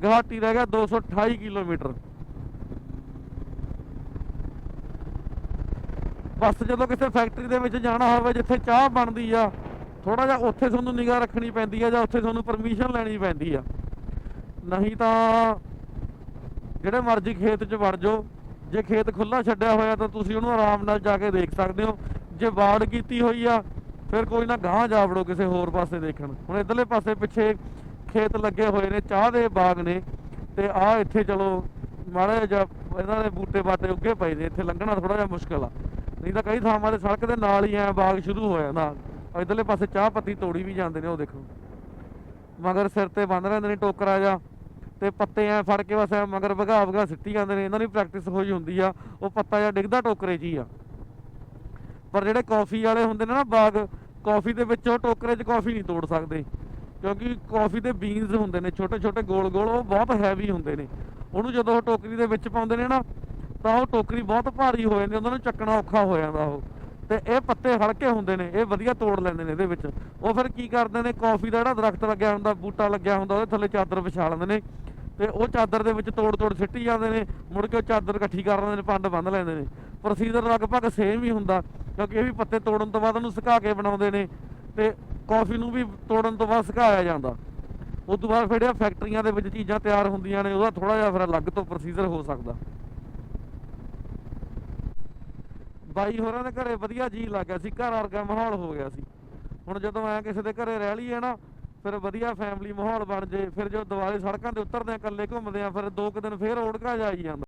ਗੁਹਾਟੀ ਰਹਿ ਗਿਆ 228 ਕਿਲੋਮੀਟਰ। ਬਸ ਜਦੋਂ ਕਿਸੇ ਫੈਕਟਰੀ ਦੇ ਵਿੱਚ ਜਾਣਾ ਹੋਵੇ, ਜਿੱਥੇ ਚਾਹ ਬਣਦੀ ਆ ਥੋੜਾ ਜਿਹਾ ਉੱਥੇ ਤੁਹਾਨੂੰ ਨਿਗਾਹ ਰੱਖਣੀ ਪੈਂਦੀ ਆ ਜਾਂ ਉੱਥੇ ਤੁਹਾਨੂੰ ਪਰਮਿਸ਼ਨ ਲੈਣੀ ਪੈਂਦੀ ਆ। ਨਹੀਂ ਤਾਂ ਜਿਹੜੇ ਮਰਜ਼ੀ ਖੇਤ 'ਚ ਵੜ ਜਾਓ। ਜੇ ਖੇਤ ਖੁੱਲਾ ਛੱਡਿਆ ਹੋਇਆ ਤਾਂ ਤੁਸੀਂ ਉਹਨੂੰ ਆਰਾਮ ਨਾਲ ਜਾ ਕੇ ਦੇਖ ਸਕਦੇ ਹੋ। ਜੇ ਵਾੜ ਕੀਤੀ ਹੋਈ ਆ, ਫਿਰ ਕੋਈ ਨਾ ਗਾਂਹ ਜਾ ਵੜੋ ਕਿਸੇ ਹੋਰ ਪਾਸੇ ਦੇਖਣ। ਹੁਣ ਇਧਰਲੇ ਪਾਸੇ ਪਿੱਛੇ ਖੇਤ ਲੱਗੇ ਹੋਏ ਨੇ, ਚਾਹ ਦੇ ਬਾਗ ਨੇ। ਤੇ ਆ ਇੱਥੇ ਚਲੋ ਮਾੜੇ ਜਿਹਾ ਇਹਨਾਂ ਦੇ ਬੂਟੇ ਬਾਟੇ ਉੱਗੇ ਪਏ ਨੇ, ਇੱਥੇ ਲੰਘਣਾ ਥੋੜਾ ਜਿਹਾ ਮੁਸ਼ਕਲ ਆ। ਨਹੀਂ ਤਾਂ ਕਈ ਥਾਵਾਂ ਤੇ ਸੜਕ ਦੇ ਨਾਲ ਹੀ ਐ ਬਾਗ ਸ਼ੁਰੂ ਹੋਇਆ ਜਾਂਦਾ ਇਧਰਲੇ ਪਾਸੇ ਚਾਹ ਪੱਤੀ ਤੋੜੀ ਵੀ ਜਾਂਦੇ ਨੇ, ਉਹ ਦੇਖੋ। ਮਗਰ ਸਿਰ ਤੇ ਬੰਨ ਲੈਂਦੇ ਨੇ ਟੋਕਰਾ ਜਾ ਤੇ ਪੱਤੇ ਐ ਫੜ ਕੇ ਬਸ ਐ ਮਗਰ ਵਗਾ ਵਗਾ ਸਿੱਟੀ ਜਾਂਦੇ ਨੇ, ਇਹਨਾਂ ਦੀ ਪ੍ਰੈਕਟਿਸ ਹੋਈ ਹੁੰਦੀ ਆ, ਉਹ ਪੱਤਾ ਜਾਂ ਡਿੱਗਦਾ ਟੋਕਰੇ 'ਚ ਹੀ ਆ। ਪਰ ਜਿਹੜੇ ਕਾਫੀ ਵਾਲੇ ਹੁੰਦੇ ਨੇ ਨਾ ਬਾਗ ਕਾਫੀ ਦੇ ਵਿੱਚ ਉਹ ਟੋਕਰੇ 'ਚ ਕਾਫੀ ਨਹੀਂ ਤੋੜ ਸਕਦੇ। ਕਿਉਂਕਿ ਕਾਫੀ ਦੇ ਬੀਨਸ ਹੁੰਦੇ ਨੇ, ਛੋਟੇ ਛੋਟੇ ਗੋਲ ਗੋਲ, ਉਹ ਬਹੁਤ ਹੈਵੀ ਹੁੰਦੇ ਨੇ। ਉਹਨੂੰ ਜਦੋਂ ਉਹ ਟੋਕਰੀ ਦੇ ਵਿੱਚ ਪਾਉਂਦੇ ਨੇ ਨਾ, ਤਾਂ ਉਹ ਟੋਕਰੀ ਬਹੁਤ ਭਾਰੀ ਹੋ ਜਾਂਦੀ ਉਹਨਾਂ ਨੂੰ ਚੱਕਣਾ ਔਖਾ ਹੋ ਜਾਂਦਾ ਉਹ। ਤੇ ਇਹ ਪੱਤੇ ਹਲਕੇ ਹੁੰਦੇ ਨੇ, ਇਹ ਵਧੀਆ ਤੋੜ ਲੈਂਦੇ ਨੇ ਇਹਦੇ ਵਿੱਚ। ਉਹ ਫਿਰ ਕੀ ਕਰਦੇ ਨੇ, ਕਾਫੀ ਦਾ ਜਿਹੜਾ ਦਰਖਤ ਲੱਗਿਆ ਹੁੰਦਾ, ਬੂਟਾ ਲੱਗਿਆ ਹੁੰਦਾ, ਉਹਦੇ ਥੱਲੇ ਚਾਦਰ ਵਿਛਾ ਲੈਂਦੇ ਨੇ ਤੇ ਉਹ ਚਾਦਰ ਦੇ ਵਿੱਚ ਤੋੜ ਤੋੜ ਸਿੱਟੀ ਜਾਂਦੇ ਨੇ, ਮੁੜ ਕੇ ਉਹ ਚਾਦਰ ਇਕੱਠੀ ਕਰ ਲੈਂਦੇ ਨੇ, ਪੰਡ ਬੰਨ ਲੈਂਦੇ ਨੇ। ਪ੍ਰੋਸੀਜਰ ਲਗਭਗ ਸੇਮ ਹੀ ਹੁੰਦਾ, ਕਿਉਂਕਿ ਇਹ ਵੀ ਪੱਤੇ ਤੋੜਨ ਤੋਂ ਬਾਅਦ ਉਹਨੂੰ ਸੁਕਾ ਕੇ ਬਣਾਉਂਦੇ ਨੇ ਤੇ ਕਾਫੀ ਨੂੰ ਵੀ ਤੋੜਨ ਤੋਂ ਬਾਅਦ ਸੁਕਾਇਆ ਜਾਂਦਾ। ਉਸ ਤੋਂ ਬਾਅਦ ਫਿਰ ਜਿਹੜੀਆਂ ਫੈਕਟਰੀਆਂ ਦੇ ਵਿੱਚ ਚੀਜ਼ਾਂ ਤਿਆਰ ਹੁੰਦੀਆਂ ਨੇ, ਉਹਦਾ ਥੋੜਾ ਜਿਹਾ ਫਿਰ ਅਲੱਗ ਤੋਂ ਪ੍ਰੋਸੀਜਰ ਹੋ ਸਕਦਾ। ਬਾਈ ਹੋਰਾਂ ਦੇ ਘਰੇ ਵਧੀਆ ਜੀ ਲੱਗ ਗਿਆ ਸੀ, ਘਰ ਵਰਗਾ ਮਾਹੌਲ ਹੋ ਗਿਆ ਸੀ। ਹੁਣ ਜਦੋਂ ਐ ਕਿਸੇ ਦੇ ਘਰੇ ਰਹਿ ਲਈਏ ਨਾ, ਫਿਰ ਵਧੀਆ ਫੈਮਿਲੀ ਮਾਹੌਲ ਬਣ ਜੇ, ਫਿਰ ਜੋ ਦੁਬਾਰੇ ਸੜਕਾਂ ਤੇ ਉਤਰਦੇ ਆ, ਇਕੱਲੇ ਘੁੰਮਦੇ ਆ, ਫਿਰ ਦੋ ਕੁ ਦਿਨ ਫੇਰ ਓੜਕਾ ਜਾਈ ਜਾਂਦਾ।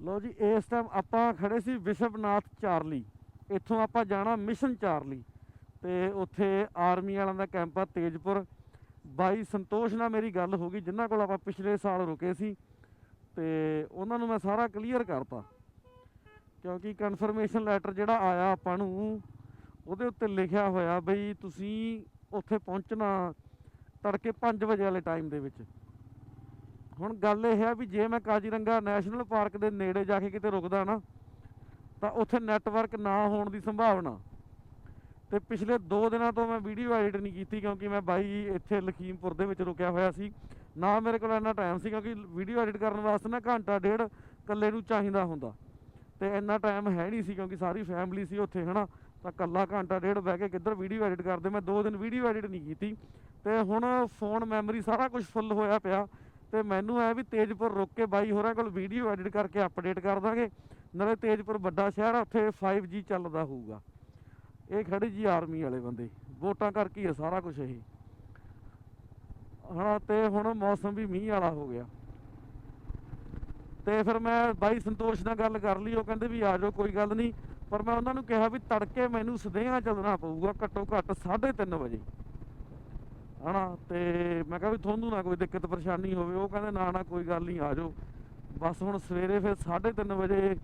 ਲੋ ਜੀ, ਇਸ ਟਾਈਮ ਆਪਾਂ ਖੜੇ ਸੀ ਵਿਸ਼ਵਨਾਥ ਚਾਰਲੀ। ਇੱਥੋਂ ਆਪਾਂ ਜਾਣਾ ਮਿਸ਼ਨ ਚਾਰਲੀ। ਤੇ ਉੱਥੇ ਆਰਮੀ ਵਾਲਿਆਂ ਦਾ ਕੈਂਪ ਆ ਤੇਜਪੁਰ। ਬਾਈ ਸੰਤੋਸ਼ ਨਾਲ ਮੇਰੀ ਗੱਲ ਹੋ ਗਈ, ਜਿਨ੍ਹਾਂ ਕੋਲ ਆਪਾਂ ਪਿਛਲੇ ਸਾਲ ਰੁਕੇ ਸੀ। ਤੇ ਉਹਨਾਂ ਨੂੰ ਮੈਂ ਸਾਰਾ ਕਲੀਅਰ ਕਰਤਾ। ਕਿਉਂਕਿ ਕਨਫਰਮੇਸ਼ਨ ਲੈਟਰ ਜਿਹੜਾ ਆਇਆ ਆਪਾਂ ਨੂੰ, ਉਹਦੇ ਉੱਤੇ ਲਿਖਿਆ ਹੋਇਆ ਬਈ ਤੁਸੀਂ ਉੱਥੇ ਪਹੁੰਚਣਾ ਤੜਕੇ 5 ਵਜੇ ਵਾਲੇ ਟਾਈਮ ਦੇ ਵਿੱਚ। ਹੁਣ ਗੱਲ ਇਹ ਹੈ ਵੀ ਜੇ ਮੈਂ ਕਾਜੀਰੰਗਾ ਨੈਸ਼ਨਲ ਪਾਰਕ ਦੇ ਨੇੜੇ ਜਾ ਕੇ ਕਿਤੇ ਰੁਕਦਾ ਨਾ, ਤਾਂ ਉੱਥੇ ਨੈਟਵਰਕ ਨਾ ਹੋਣ ਦੀ ਸੰਭਾਵਨਾ। ਤੇ ਪਿਛਲੇ 2 ਦਿਨਾਂ ਤੋਂ ਮੈਂ ਵੀਡੀਓ ਐਡਿਟ ਨਹੀਂ ਕੀਤੀ ਕਿਉਂਕਿ ਮੈਂ ਬਾਈ ਇੱਥੇ ਲਖੀਮਪੁਰ ਦੇ ਵਿੱਚ ਰੁਕਿਆ ਹੋਇਆ ਸੀ। ਨਾ ਮੇਰੇ ਕੋਲ ਇੰਨਾ ਟਾਈਮ ਸੀ ਕਿਉਂਕਿ ਵੀਡੀਓ ਐਡਿਟ ਕਰਨ ਵਾਸਤੇ ਨਾ ਘੰਟਾ ਡੇਢ ਇਕੱਲੇ ਨੂੰ ਚਾਹੀਦਾ ਹੁੰਦਾ। ਤੇ ਇੰਨਾ ਟਾਈਮ ਹੈ ਨਹੀਂ ਸੀ ਕਿਉਂਕਿ ਸਾਰੀ ਫੈਮਿਲੀ ਸੀ ਉੱਥੇ, ਹਨਾ? ਤਾਂ ਕੱਲਾ ਘੰਟਾ ਡੇਢ ਬਹਿ ਕੇ ਕਿੱਧਰ ਵੀਡੀਓ ਐਡਿਟ ਕਰਦੇ, ਮੈਂ 2 ਦਿਨ ਵੀਡੀਓ ਐਡਿਟ ਨਹੀਂ ਕੀਤੀ। ਤੇ ਹੁਣ ਫੋਨ ਮੈਮਰੀ ਸਾਰਾ ਕੁਝ ਫੁੱਲ ਹੋਇਆ ਪਿਆ। ਤੇ ਮੈਨੂੰ ਐ ਵੀ ਤੇਜਪੁਰ ਰੁਕ ਕੇ ਬਾਈ ਹੋਰਾਂ ਕੋਲ ਵੀਡੀਓ ਐਡਿਟ ਕਰਕੇ ਅਪਡੇਟ ਕਰ ਦਾਂਗੇ। ਨਾਲੇ ਤੇਜਪੁਰ ਵੱਡਾ ਸ਼ਹਿਰ ਆ, ਉੱਥੇ 5G ਚੱਲਦਾ ਹੋਊਗਾ। ਇਹ ਖੜੇ ਜੀ ਆਰਮੀ ਵਾਲੇ ਬੰਦੇ, ਵੋਟਾਂ ਕਰਕੇ ਹੀ ਆ ਸਾਰਾ ਕੁਝ ਇਹ। ਹਾਂ ਤੇ ਹੁਣ ਮੌਸਮ ਵੀ ਮੀਂਹ ਵਾਲਾ ਹੋ ਗਿਆ। ਤੇ ਫਿਰ ਮੈਂ ਬਾਈ ਸੰਤੋਸ਼ ਨਾਲ ਗੱਲ ਕਰ ਲਈ, ਉਹ ਕਹਿੰਦੇ ਵੀ ਆ ਜਾਓ, ਕੋਈ ਗੱਲ ਨਹੀਂ। ਪਰ ਮੈਂ ਉਹਨਾਂ ਨੂੰ ਕਿਹਾ ਵੀ ਤੜਕੇ ਮੈਨੂੰ ਸਦੇਹਾ ਚੱਲਣਾ ਪਊਗਾ, ਘੱਟੋ ਘੱਟ 3:30 ਵਜੇ। ਹਨਾ, ਤੇ ਮੈਂ ਕਿਹਾ ਵੀ ਤੁਹਾਨੂੰ ਨਾ ਕੋਈ ਦਿੱਕਤ ਪਰੇਸ਼ਾਨੀ ਹੋਵੇ, ਉਹ ਕਹਿੰਦੇ ਨਾ ਨਾ, ਕੋਈ ਗੱਲ ਨਹੀਂ, ਆ ਜਾਓ। ਬਸ ਹੁਣ ਸਵੇਰੇ ਫਿਰ 3:30 ਵਜੇ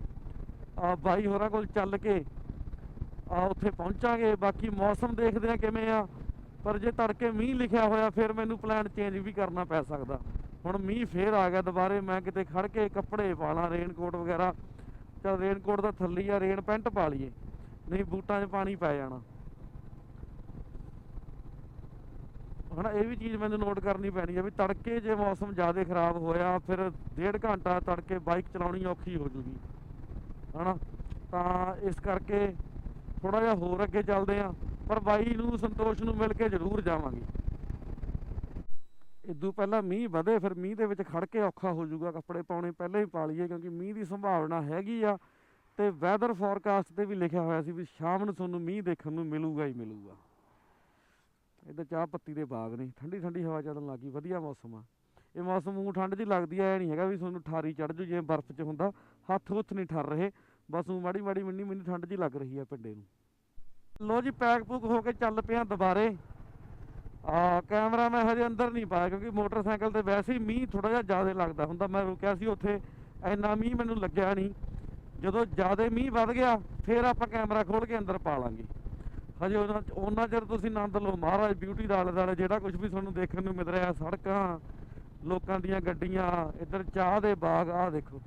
ਆ ਬਾਈ ਹੋਰਾਂ ਕੋਲ ਚੱਲ ਕੇ ਆ ਉੱਥੇ ਪਹੁੰਚਾਂਗੇ। ਬਾਕੀ ਮੌਸਮ ਦੇਖਦੇ ਆ ਕਿਵੇਂ ਆ, ਪਰ ਜੇ ਤੜਕੇ ਮੀਂਹ ਲਿਖਿਆ ਹੋਇਆ, ਫਿਰ ਮੈਨੂੰ ਪਲਾਨ ਚੇਂਜ ਵੀ ਕਰਨਾ ਪੈ ਸਕਦਾ। ਹੁਣ ਮੀਂਹ ਫੇਰ ਆ ਗਿਆ ਦੁਬਾਰੇ, ਮੈਂ ਕਿਤੇ ਖੜ ਕੇ ਕੱਪੜੇ ਪਾ ਲਾਂ ਰੇਨਕੋਟ ਵਗੈਰਾ। ਚਲ ਰੇਨਕੋਟ ਦਾ ਥੱਲੇ ਆ ਰੇਨ ਪੈਂਟ ਪਾ ਲਈਏ, ਨਹੀਂ ਬੂਟਾਂ 'ਚ ਪਾਣੀ ਪੈ ਜਾਣਾ। ਹਨਾ, ਇਹ ਵੀ ਚੀਜ਼ ਮੈਨੂੰ ਨੋਟ ਕਰਨੀ ਪੈਣੀ ਹੈ ਵੀ ਤੜਕੇ ਜੇ ਮੌਸਮ ਜ਼ਿਆਦਾ ਖਰਾਬ ਹੋਇਆ, ਫਿਰ ਡੇਢ ਘੰਟਾ ਤੜਕੇ ਬਾਈਕ ਚਲਾਉਣੀ ਔਖੀ ਹੋ ਜੂਗੀ। ਹਨਾ, ਤਾਂ ਇਸ ਕਰਕੇ ਥੋੜਾ ਜਿਹਾ ਹੋਰ ਅੱਗੇ ਚੱਲਦੇ ਆ, ਪਰ ਬਾਈ ਨੂੰ ਸੰਤੋਸ਼ ਨੂੰ ਮਿਲ ਕੇ ਜ਼ਰੂਰ ਜਾਵਾਂਗੇ। ਇਦੋਂ ਪਹਿਲਾਂ ਮੀਂਹ ਵਧੇ, ਫਿਰ ਮੀਂਹ ਦੇ ਵਿੱਚ ਖੜ ਕੇ ਔਖਾ ਹੋ ਜਾਊਗਾ, ਕੱਪੜੇ ਪਾਉਣੇ ਪਹਿਲਾਂ ਹੀ ਪਾ ਲਈਏ, ਕਿਉਂਕਿ ਮੀਂਹ ਦੀ ਸੰਭਾਵਨਾ ਹੈਗੀ ਆ। ਤੇ ਵੈਦਰ ਫੋਰਕਾਸਟ ਤੇ ਵੀ ਲਿਖਿਆ ਹੋਇਆ ਸੀ ਵੀ ਸ਼ਾਮ ਨੂੰ ਤੁਹਾਨੂੰ ਮੀਂਹ ਦੇਖਣ ਨੂੰ ਮਿਲੂਗਾ ਹੀ ਮਿਲੂਗਾ। ਇੱਧਰ ਚਾਹ ਪੱਤੀ ਦੇ ਬਾਗ ਨੇ। ਠੰਡੀ ਠੰਡੀ ਹਵਾ ਚੱਲਣ ਲੱਗੀ ਵਧੀਆ ਮੌਸਮ ਆ। ਇਹ ਮੌਸਮ ਨੂੰ ਠੰਡ ਜੀ ਲੱਗਦੀ ਆ, ਇਹ ਨਹੀਂ ਹੈਗਾ ਵੀ ਤੁਹਾਨੂੰ ਠਾਰੀ ਚੜ ਜੂ ਜਿਵੇਂ ਬਰਫ਼ 'ਚ ਹੁੰਦਾ, ਹੱਥ ਹੁੱਥ ਨਹੀਂ ਠਰ ਰਹੇ। ਬਸ ਉਹ ਮਾੜੀ ਮਾੜੀ ਮਿੰਨੀ ਮਿੰਨੀ ਠੰਡ ਜੀ ਲੱਗ ਰਹੀ ਆ ਪਿੰਡੇ ਨੂੰ। ਲੋ ਜੀ ਪੈਕ ਪੂਕ ਹੋ ਕੇ ਚੱਲ ਪਿਆ ਦੁਬਾਰੇ। ਆ ਕੈਮਰਾ ਮੈਂ ਹਜੇ ਅੰਦਰ ਨਹੀਂ ਪਾਇਆ ਕਿਉਂਕਿ ਮੋਟਰਸਾਈਕਲ ਤੇ ਵੈਸੇ ਹੀ ਮੀਂਹ ਥੋੜਾ ਜਿਹਾ ਜ਼ਿਆਦਾ ਲੱਗਦਾ ਹੁੰਦਾ। ਮੈਂ ਰੁਕਿਆ ਸੀ ਉੱਥੇ ਇੰਨਾ ਮੀਂਹ ਮੈਨੂੰ ਲੱਗਿਆ ਨਹੀਂ। ਜਦੋਂ ਜ਼ਿਆਦਾ ਮੀਂਹ ਵੱਧ ਗਿਆ, ਫਿਰ ਆਪਾਂ ਕੈਮਰਾ ਖੋਲ ਕੇ ਅੰਦਰ ਪਾ ਲਾਂਗੇ। ਹਜੇ ਉਹਨਾਂ ਉਹਨਾਂ ਚਿਰ ਤੁਸੀਂ ਆਨੰਦ ਲਓ ਮਹਾਰਾਜ ਬਿਊਟੀ ਦਾ ਆਲੇ ਦੁਆਲੇ, ਜਿਹੜਾ ਕੁਝ ਵੀ ਤੁਹਾਨੂੰ ਦੇਖਣ ਨੂੰ ਮਿਲ ਰਿਹਾ, ਸੜਕਾਂ, ਲੋਕਾਂ ਦੀਆਂ ਗੱਡੀਆਂ, ਇੱਧਰ ਚਾਹ ਦੇ ਬਾਗ, ਆਹ ਦੇਖੋ।